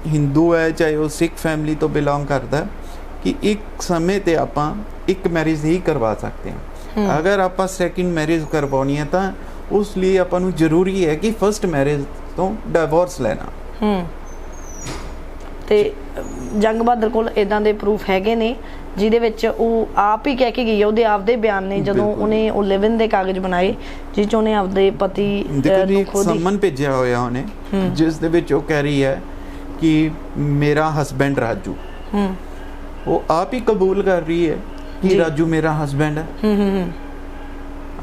ਹਿੰਦੂ ਹੈ ਚਾਹੇ ਉਹ ਸਿੱਖ ਫੈਮਿਲੀ ਤੋਂ ਬਿਲੋਂਗ ਕਰਦਾ ਕਿ ਇੱਕ ਸਮੇਂ ਤੇ ਆਪਾਂ ਇੱਕ ਮੈਰਿਜ ਹੀ ਕਰਵਾ ਸਕਦੇ ਹਾਂ। ਅਗਰ ਆਪਾਂ ਸੈਕਿੰਡ ਮੈਰਿਜ ਕਰਵਾਉਣੀ ਹੈ ਤਾਂ ਉਸ ਲਈ ਆਪਾਂ ਨੂੰ ਜ਼ਰੂਰੀ ਹੈ ਕਿ ਫਰਸਟ ਮੈਰਿਜ ਤੋਂ ਡਿਵੋਰਸ ਲੈਣਾ। ਹੂੰ। ਤੇ ਜੰਗ ਬਹਾਦਰ ਕੋਲ ਇਦਾਂ ਦੇ ਪ੍ਰੂਫ ਹੈਗੇ ਨੇ ਜਿਹਦੇ ਵਿੱਚ ਉਹ ਆਪ ਹੀ ਕਹਿ ਕੇ ਗਈ ਹੈ ਉਹਦੇ ਆਪਦੇ ਬਿਆਨ ਨੇ ਜਦੋਂ। ਉਹਨੇ ਉਹ ਲਿਵਨ ਦੇ ਕਾਗਜ਼ ਬਣਾਏ ਜਿਸ ਚ ਉਹਨੇ ਆਪਦੇ ਪਤੀ ਨੂੰ ਖੁਦ ਹੀ ਸੰਮਨ ਭੇਜਿਆ ਹੋਇਆ ਉਹਨੇ ਜਿਸ ਦੇ ਵਿੱਚ ਉਹ ਕਹਿ ਰਹੀ ਹੈ ਕਿ ਮੇਰਾ ਹਸਬੈਂਡ ਰਾਜੂ। ਹੂੰ। ਉਹ ਆਪ ਹੀ ਕਬੂਲ ਕਰ ਰਹੀ ਹੈ ਕਿ। ਰਾਜੂ ਮੇਰਾ ਹਸਬੈਂਡ ਹੈ। ਹੂੰ ਹੂੰ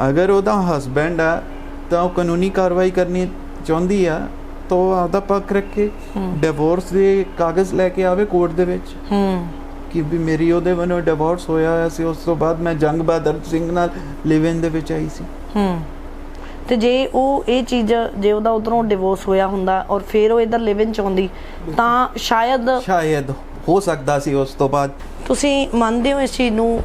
ਅਗਰ ਉਹਦਾ ਹਸਬੈਂਡ ਹੈ ਤਾਂ ਉਹ ਕਾਨੂੰਨੀ ਕਾਰਵਾਈ ਕਰਨੀ ਚਾਹੁੰਦੀ ਆ ਤਾਂ ਆਪਦਾ ਪੱਖ ਰੱਖੇ। ਡਿਵੋਰਸ ਦੇ ਕਾਗਜ਼ ਲੈ ਕੇ ਆਵੇ ਕੋਰਟ ਦੇ ਵਿੱਚ। ਹੂੰ। ਕਿ ਵੀ ਮੇਰੀ ਉਹਦੇ ਵੱਲੋਂ ਡਿਵੋਰਸ ਹੋਇਆ ਹੋਇਆ ਸੀ ਉਸ ਤੋਂ ਬਾਅਦ ਮੈਂ ਜੰਗ ਬਹਾਦਰ ਸਿੰਘ ਨਾਲ ਲਿਵ ਇਨ ਦੇ ਵਿੱਚ ਆਈ ਸੀ। ਹੂੰ। ਤੇ ਜੇ ਉਹ ਇਹ ਚੀਜ਼, ਜੇ ਉਹਦਾ ਉਧਰੋਂ ਡਿਵੋਰਸ ਹੋਇਆ ਹੁੰਦਾ ਔਰ ਫਿਰ ਉਹ ਇਧਰ ਲਿਵ ਇਨ ਚ ਆਉਂਦੀ, ਤਾਂ ਸ਼ਾਇਦ ਸ਼ਾਇਦ ਹੋ ਸਕਦਾ ਸੀ ਉਸ ਤੋਂ ਬਾਅਦ। ਤੁਸੀਂ ਮੰਨਦੇ ਹੋ ਇਸ ਚੀਜ਼ ਨੂੰ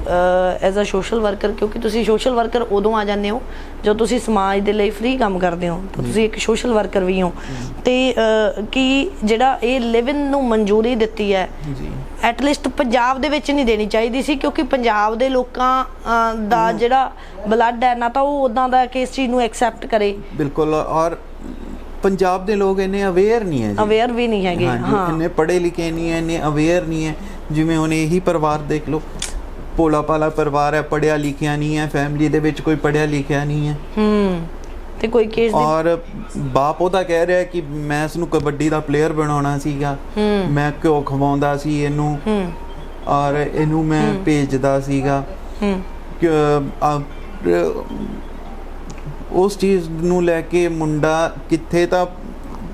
ਐਜ਼ ਅ ਸੋਸ਼ਲ ਵਰਕਰ ਕਿਉਂਕਿ ਤੁਸੀਂ ਸੋਸ਼ਲ ਵਰਕਰ ਉਦੋਂ ਆ ਜਾਂਦੇ ਹੋ ਜਦੋਂ ਤੁਸੀਂ ਸਮਾਜ ਦੇ ਲਈ ਫ੍ਰੀ ਕੰਮ ਕਰਦੇ ਹੋ। ਤਾਂ ਤੁਸੀਂ ਇੱਕ ਸੋਸ਼ਲ ਵਰਕਰ ਵੀ ਹੋ। ਤੇ ਕੀ ਜਿਹੜਾ ਇਹ ਲਿਵਨ ਨੂੰ ਮਨਜ਼ੂਰੀ ਦਿੱਤੀ ਹੈ ਜੀ। ਐਟਲੀਸਟ ਪੰਜਾਬ ਦੇ ਵਿੱਚ ਨਹੀਂ ਦੇਣੀ ਚਾਹੀਦੀ ਸੀ ਕਿਉਂਕਿ ਪੰਜਾਬ ਦੇ ਲੋਕਾਂ ਦਾ ਜਿਹੜਾ ਬਲੱਡ ਹੈ ਨਾ ਤਾਂ ਉਹ ਉਦਾਂ ਦਾ ਕਿ ਇਸ ਚੀਜ਼ ਨੂੰ ਐਕਸੈਪਟ ਕਰੇ। ਬਿਲਕੁਲ ਔਰ ਪੰਜਾਬ ਦੇ ਲੋਕ ਇੰਨੇ ਅਵੇਅਰ ਨਹੀਂ ਹੈ ਜੀ। ਅਵੇਅਰ ਵੀ ਨਹੀਂ ਹੈਗੇ ਹਾਂ। ਇੰਨੇ ਪੜ੍ਹੇ ਲਿਖੇ ਨਹੀਂ ਹੈ ਇੰਨੇ ਅਵੇਅਰ ਨਹੀਂ ਹੈ। ਜਿਵੇਂ ਹੁਣ ਇਹੀ ਪਰਿਵਾਰ ਦੇਖ ਲਓ ਭੋਲਾ ਭਾਲਾ ਪਰਿਵਾਰ ਹੈ ਪੜ੍ਹਿਆ ਲਿਖਿਆ ਨਹੀਂ ਹੈ ਫੈਮਿਲੀ ਦੇ ਵਿੱਚ ਕੋਈ ਪੜ੍ਹਿਆ ਲਿਖਿਆ ਨਹੀਂ ਹੈ। ਹੂੰ ਤੇ ਕੋਈ ਕੇਸ ਦੀ ਔਰ ਬਾਪ ਉਹਦਾ ਕਹਿ ਰਿਹਾ ਕਿ ਮੈਂ ਇਸ ਨੂੰ ਕਬੱਡੀ ਦਾ ਪਲੇਅਰ ਬਣਾਉਣਾ ਸੀਗਾ। ਮੈਂ ਕਿਉਂ ਖਵਾਉਂਦਾ ਸੀ ਇਹਨੂੰ। ਹੂੰ। ਔਰ ਇਹਨੂੰ ਮੈਂ ਭੇਜਦਾ ਸੀਗਾ। ਹੂੰ। ਉਸ ਚੀਜ਼ ਨੂੰ ਲੈ ਕੇ ਮੁੰਡਾ ਕਿੱਥੇ ਤਾਂ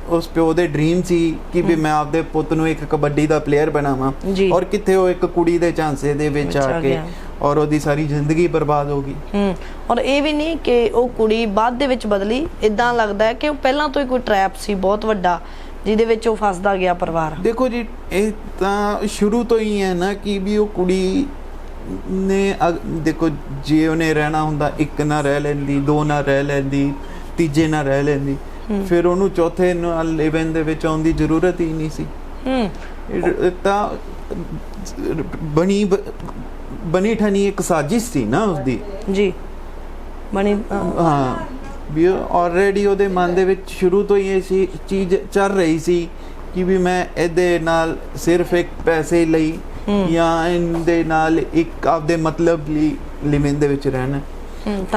ਉਸ ਪਿਓ ਦੇ ਡ੍ਰੀਮ ਸੀ ਕਿ ਵੀ ਮੈਂ ਆਪਦੇ ਪੁੱਤ ਨੂੰ ਇੱਕ ਕਬੱਡੀ ਦਾ ਪਲੇਅਰ ਬਣਾਵਾਂ। ਔਰ ਕਿੱਥੇ ਉਹ ਇੱਕ ਕੁੜੀ ਦੇ ਝਾਂਸੇ ਦੇ ਵਿੱਚ ਆ ਕੇ। ਔਰ ਉਹਦੀ ਸਾਰੀ ਜ਼ਿੰਦਗੀ ਬਰਬਾਦ ਹੋ ਗਈ ਹੂੰ ਔਰ ਇਹ ਵੀ ਨਹੀਂ ਕਿ ਉਹ ਕੁੜੀ ਬਾਅਦ ਦੇ ਵਿੱਚ ਬਦਲੀ ਇਦਾਂ ਲੱਗਦਾ ਹੈ ਕਿ ਉਹ ਪਹਿਲਾਂ ਤੋਂ ਹੀ ਕੋਈ ਟ੍ਰੈਪ ਸੀ ਬਹੁਤ ਵੱਡਾ ਜਿਹਦੇ ਵਿੱਚ ਉਹ ਫਸਦਾ ਗਿਆ ਪਰਿਵਾਰ ਦੇਖੋ ਜੀ ਇਹ ਤਾਂ ਸ਼ੁਰੂ ਤੋਂ ਹੀ ਹੈ ਨਾ ਕਿ ਵੀ ਉਹ ਕੁੜੀ ਨੇ ਦੇਖੋ ਜੇ ਉਹਨੇ ਰਹਿਣਾ ਹੁੰਦਾ ਇੱਕ ਨਾ ਰਹਿ ਲੈਂਦੀ ਦੋ ਨਾ ਰਹਿ ਲੈਂਦੀ ਤੀਜੇ ਨਾ ਰਹਿ ਲੈਂਦੀ ਫਿਰ ਉਹਨੂੰ ਚੌਥੇ ਨਾਲ ਲਿਵਨ ਦੇ ਵਿੱਚ ਆਉਣ ਦੀ ਜ਼ਰੂਰਤ ਹੀ ਨਹੀਂ ਸੀ। ਹੂੰ। ਤਾਂ ਬਣੀ ਬਣੀ ਠਣੀ ਇੱਕ ਸਾਜ਼ਿਸ਼ ਸੀ ਨਾ ਉਸਦੀ। ਜੀ। ਬਣੀ ਹਾਂ ਵੀ ਆਲਰੇਡੀ ਉਹਦੇ ਮਨ ਦੇ ਵਿੱਚ ਸ਼ੁਰੂ ਤੋਂ ਹੀ ਇਹ ਸੀ ਚੀਜ਼ ਚੱਲ ਰਹੀ ਸੀ ਕਿ ਵੀ ਮੈਂ ਇਹਦੇ ਨਾਲ ਸਿਰਫ ਇੱਕ ਪੈਸੇ ਲਈ ਜਾਂ ਇਹਦੇ ਨਾਲ ਇੱਕ ਆਪਦੇ ਮਤਲਬ ਲਈ ਲਿਵਿੰਗ ਦੇ ਵਿੱਚ ਰਹਿਣਾ।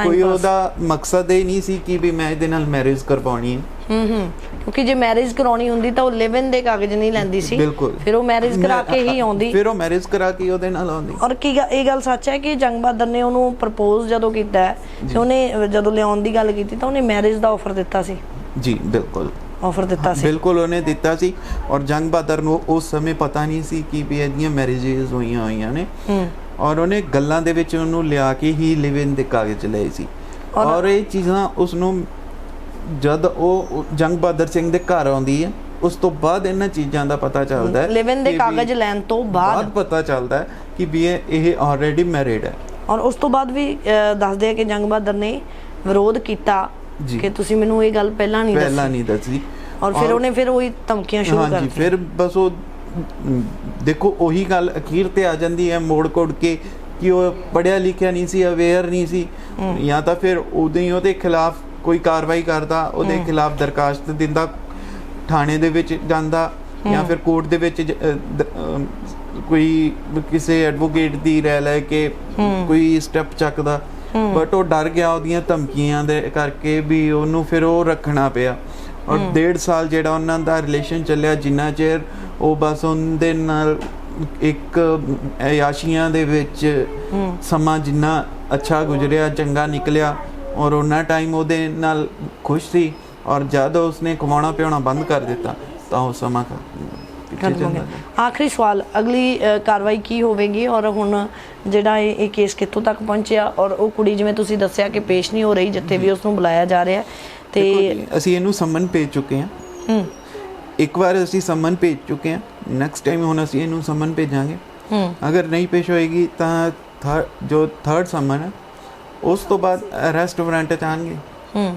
ਕੋਈ ਉਹਦਾ ਮਕਸਦ ਇਹ ਨਹੀਂ ਸੀ ਕਿ ਵੀ ਮੈਂ ਇਹਦੇ ਨਾਲ ਮੈਰਿਜ ਕਰਵਾਉਣੀ ਹੈ। ਹੂੰ ਹੂੰ। ਕਿਉਂਕਿ ਜੇ ਮੈਰਿਜ ਕਰਾਉਣੀ ਹੁੰਦੀ ਤਾਂ ਉਹ ਲਿਵ ਇਨ ਦੇ ਕਾਗਜ਼ ਨਹੀਂ ਲੈਂਦੀ ਸੀ। ਫਿਰ ਉਹ ਮੈਰਿਜ ਕਰਾ ਕੇ ਹੀ ਆਉਂਦੀ। ਫਿਰ ਉਹ ਮੈਰਿਜ ਕਰਾ ਕੇ ਉਹਦੇ ਨਾਲ ਆਉਂਦੀ। ਔਰ ਕੀ ਇਹ ਗੱਲ ਸੱਚ ਹੈ ਕਿ ਜੰਗ ਬਹਾਦਰ ਨੇ ਉਹਨੂੰ ਪ੍ਰਪੋਜ਼ ਜਦੋਂ ਕੀਤਾ ਤੇ ਉਹਨੇ ਜਦੋਂ ਲਿਆਉਣ ਦੀ ਗੱਲ ਕੀਤੀ ਤਾਂ ਉਹਨੇ ਮੈਰਿਜ ਦਾ ਆਫਰ ਦਿੱਤਾ ਸੀ। ਜੀ ਬਿਲਕੁਲ। ਆਫਰ ਦਿੱਤਾ ਸੀ। ਬਿਲਕੁਲ ਉਹਨੇ ਦਿੱਤਾ ਸੀ ਔਰ ਜੰਗ ਬਹਾਦਰ ਨੂੰ ਉਸ ਸਮੇਂ ਪਤਾ ਨਹੀਂ ਸੀ ਕਿ ਵੀ ਇਹਦੀਆਂ ਮੈਰਿਜਸ ਹੋਈਆਂ ਹੋਈਆਂ ਨੇ। ਔਰ ਉਹਨੇ ਗੱਲਾਂ ਦੇ ਵਿੱਚ ਉਹਨੂੰ ਲਿਆ ਕੇ ਹੀ ਲਿਵ ਇਨ ਦੇ ਕਾਗਜ਼ ਲਏ ਸੀ। ਔਰ- ਇਹ ਚੀਜ਼ਾਂ ਉਸ ਨੂੰ ਜਦ ਉਹ ਜੰਗ ਬਹਾਦਰ ਸਿੰਘ ਦੇ ਘਰ ਆਉਂਦੀ ਹੈ ਉਸ ਤੋਂ ਬਾਅਦ ਇਹਨਾਂ ਚੀਜ਼ਾਂ ਦਾ ਪਤਾ ਚੱਲਦਾ ਹੈ ਲਿਵ ਇਨ ਦੇ ਕਾਗਜ਼ ਲੈਣ ਤੋਂ ਬਾਅਦ। ਪਤਾ ਚੱਲਦਾ ਹੈ ਕਿ ਵੀ ਇਹ- ਆਲਰੇਡੀ ਮੈਰਿਡ ਹੈ। ਔਰ ਉਸ ਤੋਂ ਬਾਅਦ ਵੀ ਦੱਸਦੇ ਆ ਕਿ ਜੰਗ ਬਹਾਦਰ ਨੇ ਵਿਰੋਧ ਕੀਤਾ। ਕਿ ਤੁਸੀਂ ਮੈਨੂੰ ਇਹ ਗੱਲ ਪਹਿਲਾਂ ਨਹੀਂ ਪਹਿਲਾਂ ਦੱਸੀ। ਨਹੀਂ ਦੱਸੀ। ਔਰ ਫਿਰ ਉਹਨੇ ਫਿਰ ਉਹੀ ਧਮਕੀਆਂ ਸ਼ੁਰੂ ਹਾਂਜੀ ਕਰਤੀਆਂ। ਫਿਰ ਬਸ ਉਹ ਦੇਖੋ ਉਹੀ ਗੱਲ ਅਖੀਰ ਤੇ ਆ ਜਾਂਦੀ ਹੈ ਮੋੜ ਕੋੜ ਕੇ ਕਿ ਉਹ ਪੜਿਆ ਲਿਖਿਆ ਨਹੀਂ ਸੀ ਅਵੇਅਰ ਨਹੀਂ ਸੀ। ਜਾਂ ਤਾਂ ਫਿਰ ਉਦੋਂ ਹੀ ਉਹਦੇ ਖਿਲਾਫ ਕੋਈ ਕਾਰਵਾਈ ਕਰਦਾ ਉਹਦੇ ਖਿਲਾਫ ਦਰਖਾਸਤ ਦਿੰਦਾ ਥਾਣੇ ਦੇ ਵਿੱਚ ਜਾਂਦਾ ਜਾਂ ਫਿਰ ਕੋਰਟ ਦੇ ਵਿੱਚ ਕੋਈ ਕਿਸੇ ਐਡਵੋਕੇਟ ਦੀ ਰਹਿ ਲੈ ਕੇ ਕੋਈ ਸਟੈਪ ਚੱਕਦਾ। ਬਟ ਉਹ ਡਰ ਗਿਆ ਉਹਦੀਆਂ ਧਮਕੀਆਂ ਦੇ ਕਰਕੇ ਵੀ ਉਹਨੂੰ ਫਿਰ ਉਹ ਰੱਖਣਾ ਪਿਆ। ਔਰ ਡੇਢ ਸਾਲ ਜਿਹੜਾ ਉਹਨਾਂ ਦਾ ਰਿਲੇਸ਼ਨ ਚੱਲਿਆ ਜਿੰਨਾ ਚਿਰ ਉਹ ਬਸ ਉਹਦੇ ਨਾਲ ਇੱਕ ਅਯਾਸ਼ੀਆਂ ਦੇ ਵਿੱਚ ਸਮਾਂ ਜਿੰਨਾ ਅੱਛਾ ਗੁਜ਼ਰਿਆ ਚੰਗਾ ਨਿਕਲਿਆ ਔਰ ਉਹਨਾਂ ਟਾਈਮ ਉਹਦੇ ਨਾਲ ਖੁਸ਼ ਸੀ ਔਰ ਜਦ ਉਸਨੇ ਕਮਾਉਣਾ ਪਿਆਉਣਾ ਬੰਦ ਕਰ ਦਿੱਤਾ ਤਾਂ ਉਹ ਸਮਾਂ ਖ- ਪਿੱਛੇ ਖਤਮ ਹੋ ਗਿਆ ਆਖਰੀ ਸਵਾਲ ਅਗਲੀ ਕਾਰਵਾਈ ਕੀ ਹੋਵੇਗੀ? ਔਰ ਹੁਣ ਜਿਹੜਾ ਇਹ ਕੇਸ ਕਿੱਥੋਂ ਤੱਕ ਪਹੁੰਚਿਆ? ਔਰ ਉਹ ਕੁੜੀ ਜਿਵੇਂ ਤੁਸੀਂ ਦੱਸਿਆ ਕਿ ਪੇਸ਼ ਨਹੀਂ ਹੋ ਰਹੀ ਜਿੱਥੇ ਵੀ ਉਸ ਨੂੰ ਬੁਲਾਇਆ ਜਾ ਰਿਹਾ ਤੇ ਅਸੀਂ ਇਹਨੂੰ ਸੰਮਨ ਭੇਜ ਚੁੱਕੇ ਹਾਂ। ਹੂੰ। ਇੱਕ ਵਾਰ ਅਸੀਂ ਸੰਮਨ ਭੇਜ ਚੁੱਕੇ ਹਾਂ। ਨੈਕਸਟ ਟਾਈਮ ਹੁਣ ਅਸੀਂ ਇਹਨੂੰ ਸੰਮਨ ਭੇਜਾਂਗੇ। ਹੂੰ। ਅਗਰ ਨਹੀਂ ਪੇਸ਼ ਹੋਏਗੀ ਤਾਂ ਜੋ ਥਰਡ ਸਮਨ ਹੈ ਉਸ ਤੋਂ ਬਾਅਦ ਅਰੈਸਟ ਵਾਰੰਟ ਚਾਹਾਂਗੇ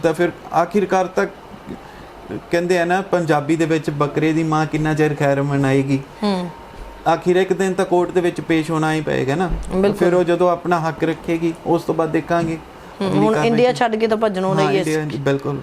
ਤਾਂ ਫਿਰ ਆਖਿਰਕਾਰ ਤੱਕ ਕਹਿੰਦੇ ਆ ਨਾ ਪੰਜਾਬੀ ਦੇ ਵਿੱਚ ਬੱਕਰੇ ਦੀ ਮਾਂ ਕਿੰਨਾ ਚਿਰ ਖੈਰ ਮਨਾਏਗੀ? ਹੂੰ। ਆਖਿਰ ਇੱਕ ਦਿਨ ਤਾਂ ਕੋਰਟ ਦੇ ਵਿੱਚ ਪੇਸ਼ ਹੋਣਾ ਹੀ ਪਏਗਾ ਨਾ। ਫਿਰ ਉਹ ਜਦੋਂ ਆਪਣਾ ਹੱਕ ਰੱਖੇਗੀ ਉਸ ਤੋਂ ਬਾਅਦ ਦੇਖਾਂਗੇ। ਹੁਣ ਇੰਡੀਆ ਛੱਡ ਕੇ ਤਾਂ ਭੱਜਣੋਂ ਹਾਂ, ਨਹੀਂ ਇਸ ਬਿਲਕੁਲ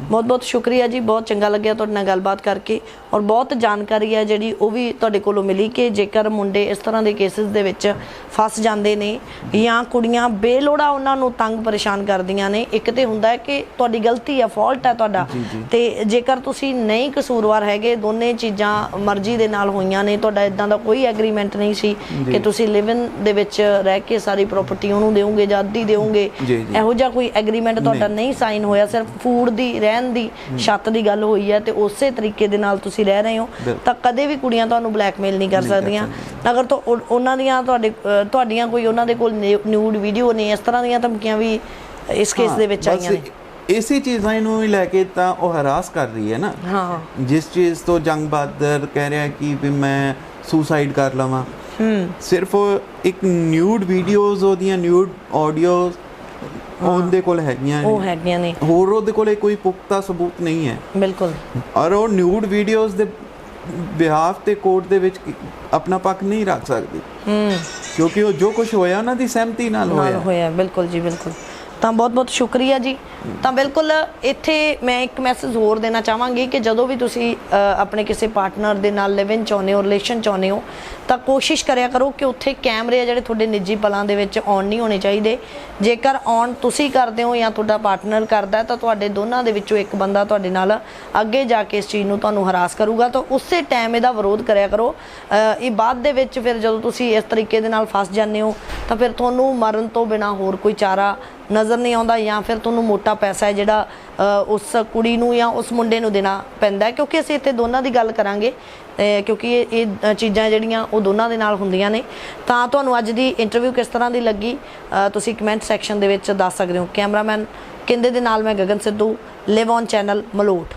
ਬਹੁਤ ਬਹੁਤ ਸ਼ੁਕਰੀਆ ਜੀ ਬਹੁਤ ਚੰਗਾ ਲੱਗਿਆ ਤੁਹਾਡੇ ਨਾਲ ਗੱਲਬਾਤ ਕਰਕੇ ਔਰ ਬਹੁਤ ਜਾਣਕਾਰੀ ਹੈ ਜਿਹੜੀ ਉਹ ਵੀ ਤੁਹਾਡੇ ਕੋਲੋਂ ਮਿਲੀ ਕਿ ਜੇਕਰ ਮੁੰਡੇ ਇਸ ਤਰ੍ਹਾਂ ਦੇ ਕੇਸਿਸ ਦੇ ਵਿੱਚ ਫਸ ਜਾਂਦੇ ਨੇ ਜਾਂ ਕੁੜੀਆਂ ਬੇਲੋੜਾ ਉਹਨਾਂ ਨੂੰ ਤੰਗ ਪਰੇਸ਼ਾਨ ਕਰਦੀਆਂ ਨੇ ਇੱਕ ਤੇ ਹੁੰਦਾ ਹੈ ਕਿ ਤੁਹਾਡੀ ਗਲਤੀ ਹੈ ਫਾਲਟ ਹੈ ਤੁਹਾਡਾ। ਤੇ ਜੇਕਰ ਤੁਸੀਂ ਨਹੀਂ ਕਸੂਰਵਾਰ ਹੈਗੇ ਦੋਨੇ ਚੀਜ਼ਾਂ ਮਰਜ਼ੀ ਦੇ ਨਾਲ ਹੋਈਆਂ ਨੇ ਤੁਹਾਡਾ ਇਦਾਂ ਦਾ ਕੋਈ ਐਗਰੀਮੈਂਟ ਨਹੀਂ ਸੀ ਕਿ। ਤੁਸੀਂ ਲਿਵ ਇਨ ਦੇ ਵਿੱਚ ਰਹਿ ਕੇ ਸਾਰੀ ਪ੍ਰਾਪਰਟੀ ਉਹਨੂੰ ਦਿਓਗੇ ਜਾਂ ਅੱਧੀ ਦਿਓਗੇ ਜੀ। ਇਹੋ ਜਿਹਾ ਕੋਈ ਐਗਰੀਮੈਂਟ ਤੁਹਾਡਾ ਨਹੀਂ। ਸਾਈਨ ਹੋਇਆ ਸਿਰਫ ਫੂਡ ਦੀ ਰਹਿਣ ਦੀ ਛੱਤ ਦੀ ਗੱਲ ਹੋਈ ਹੈ ਤੇ ਉਸੇ ਤਰੀਕੇ ਦੇ ਨਾਲ ਤੁਸੀਂ ਰਹਿ ਰਹੇ ਹੋ। ਤਾਂ ਕਦੇ ਵੀ ਕੁੜੀਆਂ ਤੁਹਾਨੂੰ ਬਲੈਕਮੇਲ ਨਹੀਂ ਕਰ ਨਹੀਂ ਸਕਦੀਆਂ। ਅਗਰ ਤੋਂ ਉਹ- ਉਹਨਾਂ ਦੀਆਂ ਤੁਹਾਡੇ ਤੁਹਾਡੀਆਂ ਕੋਈ ਉਹਨਾਂ ਦੇ ਕੋਲ ਨਿਊਡ ਵੀਡੀਓ ਨੇ ਇਸ ਤਰ੍ਹਾਂ ਦੀਆਂ ਧਮਕੀਆਂ ਵੀ ਇਸ ਕੇਸ ਦੇ ਵਿੱਚ ਆਈਆਂ ਨੇ। ਇਸੇ ਚੀਜ਼ਾਂ ਨੂੰ ਹੀ ਲੈ ਕੇ ਤਾਂ ਉਹ ਹਰਾਸ ਕਰ ਰਹੀ ਹੈ ਨਾ। ਹਾਂ। ਜਿਸ ਚੀਜ਼ ਤੋਂ ਜੰਗ ਬਹਾਦਰ ਕਹਿ ਰਿਹਾ ਕਿ ਵੀ ਮੈਂ ਸੁਸਾਈਡ ਕਰ ਲਵਾਂ। ਹੂੰ। ਸਿਰਫ ਇੱਕ ਨਿਊਡ ਵੀਡੀਓਜ਼ ਉਹਦੀਆਂ ਨਿਊਡ ਆਡੀਓਜ਼ ਉਹਦੇ ਕੋਲ ਹੈਗੀਆਂ ਉਹ ਨੇ। ਹੈਗੀਆਂ ਨੇ। ਹੋਰ ਉਹਦੇ ਕੋਲੇ ਕੋਈ ਪੁਖਤਾ ਸਬੂਤ ਨਹੀਂ ਹੈ। ਬਿਲਕੁਲ। ਔਰ ਉਹ ਨਿਊਡ ਵੀਡੀਓਜ਼ ਦੇ ਬਿਹਾਫ ਤੇ ਕੋਰਟ ਦੇ ਵਿੱਚ ਆਪਣਾ ਪੱਖ ਨਹੀਂ ਰੱਖ ਸਕਦੀ। ਹੂੰ। ਕਿਉਂਕਿ ਉਹ ਜੋ ਕੁਝ ਹੋਇਆ ਉਹਨਾਂ ਦੀ ਸਹਿਮਤੀ ਨਾਲ ਹੋਇਆ। ਹੋਇਆ ਬਿਲਕੁਲ ਜੀ ਬਿਲਕੁਲ। ਤਾਂ ਬਹੁਤ ਬਹੁਤ ਸ਼ੁਕਰੀਆ ਜੀ। ਤਾਂ ਬਿਲਕੁਲ ਇੱਥੇ ਮੈਂ ਇੱਕ ਮੈਸੇਜ ਹੋਰ ਦੇਣਾ ਚਾਹਾਂਗੀ ਕਿ ਜਦੋਂ ਵੀ ਤੁਸੀਂ ਆਪਣੇ ਕਿਸੇ ਪਾਰਟਨਰ ਦੇ ਨਾਲ ਲਿਵ ਇਨ ਚਾਹੁੰਦੇ ਹੋ ਰਿਲੇਸ਼ਨ ਚਾਹੁੰਦੇ ਹੋ, ਤਾਂ ਕੋਸ਼ਿਸ਼ ਕਰਿਆ ਕਰੋ ਕਿ ਉੱਥੇ ਕੈਮਰੇ ਆ ਜਿਹੜੇ ਤੁਹਾਡੇ ਨਿੱਜੀ ਪਲਾਂ ਦੇ ਵਿੱਚ ਔਨ ਨਹੀਂ ਹੋਣੇ ਚਾਹੀਦੇ। ਜੇਕਰ ਔਨ ਤੁਸੀਂ ਕਰਦੇ ਹੋ ਜਾਂ ਤੁਹਾਡਾ ਪਾਰਟਨਰ ਕਰਦਾ ਤਾਂ ਤੁਹਾਡੇ ਦੋਨਾਂ ਦੇ ਵਿੱਚੋਂ ਇੱਕ ਬੰਦਾ ਤੁਹਾਡੇ ਨਾਲ ਅੱਗੇ ਜਾ ਕੇ ਇਸ ਚੀਜ਼ ਨੂੰ ਤੁਹਾਨੂੰ ਹਰਾਸ ਕਰੂਗਾ। ਤਾਂ ਉਸੇ ਟਾਈਮ ਇਹਦਾ ਵਿਰੋਧ ਕਰਿਆ ਕਰੋ। ਇਹ ਬਾਅਦ ਦੇ ਵਿੱਚ ਫਿਰ ਜਦੋਂ ਤੁਸੀਂ ਇਸ ਤਰੀਕੇ ਦੇ ਨਾਲ ਫਸ ਜਾਂਦੇ ਹੋ, ਤਾਂ ਫਿਰ ਤੁਹਾਨੂੰ ਮਰਨ ਤੋਂ ਬਿਨਾ ਹੋਰ ਕੋਈ ਚਾਰਾ ਨਜ਼ਰ ਨਹੀਂ ਆਉਂਦਾ ਜਾਂ ਫਿਰ ਤੁਹਾਨੂੰ ਮੋਟਾ ਪੈਸਾ ਹੈ ਜਿਹੜਾ ਉਸ ਕੁੜੀ ਨੂੰ ਜਾਂ ਉਸ ਮੁੰਡੇ ਨੂੰ ਦੇਣਾ ਪੈਂਦਾ ਕਿਉਂਕਿ ਅਸੀਂ ਇੱਥੇ ਦੋਨਾਂ ਦੀ ਗੱਲ ਕਰਾਂਗੇ ਅ, ਕਿਉਂਕਿ ਇਹ ਇਹ ਚੀਜ਼ਾਂ ਜਿਹੜੀਆਂ ਉਹ ਦੋਨਾਂ ਦੇ ਨਾਲ ਹੁੰਦੀਆਂ ਨੇ। ਤਾਂ ਤੁਹਾਨੂੰ ਅੱਜ ਦੀ ਇੰਟਰਵਿਊ ਕਿਸ ਤਰ੍ਹਾਂ ਦੀ ਲੱਗੀ? ਤੁਸੀਂ ਕਮੈਂਟ ਸੈਕਸ਼ਨ ਦੇ ਵਿੱਚ ਦੱਸ ਸਕਦੇ ਹੋ। ਕੈਮਰਾਮੈਨ ਕਿੰਦੇ ਦੇ ਨਾਲ ਮੈਂ Gagan Sidhu live on channel Malot.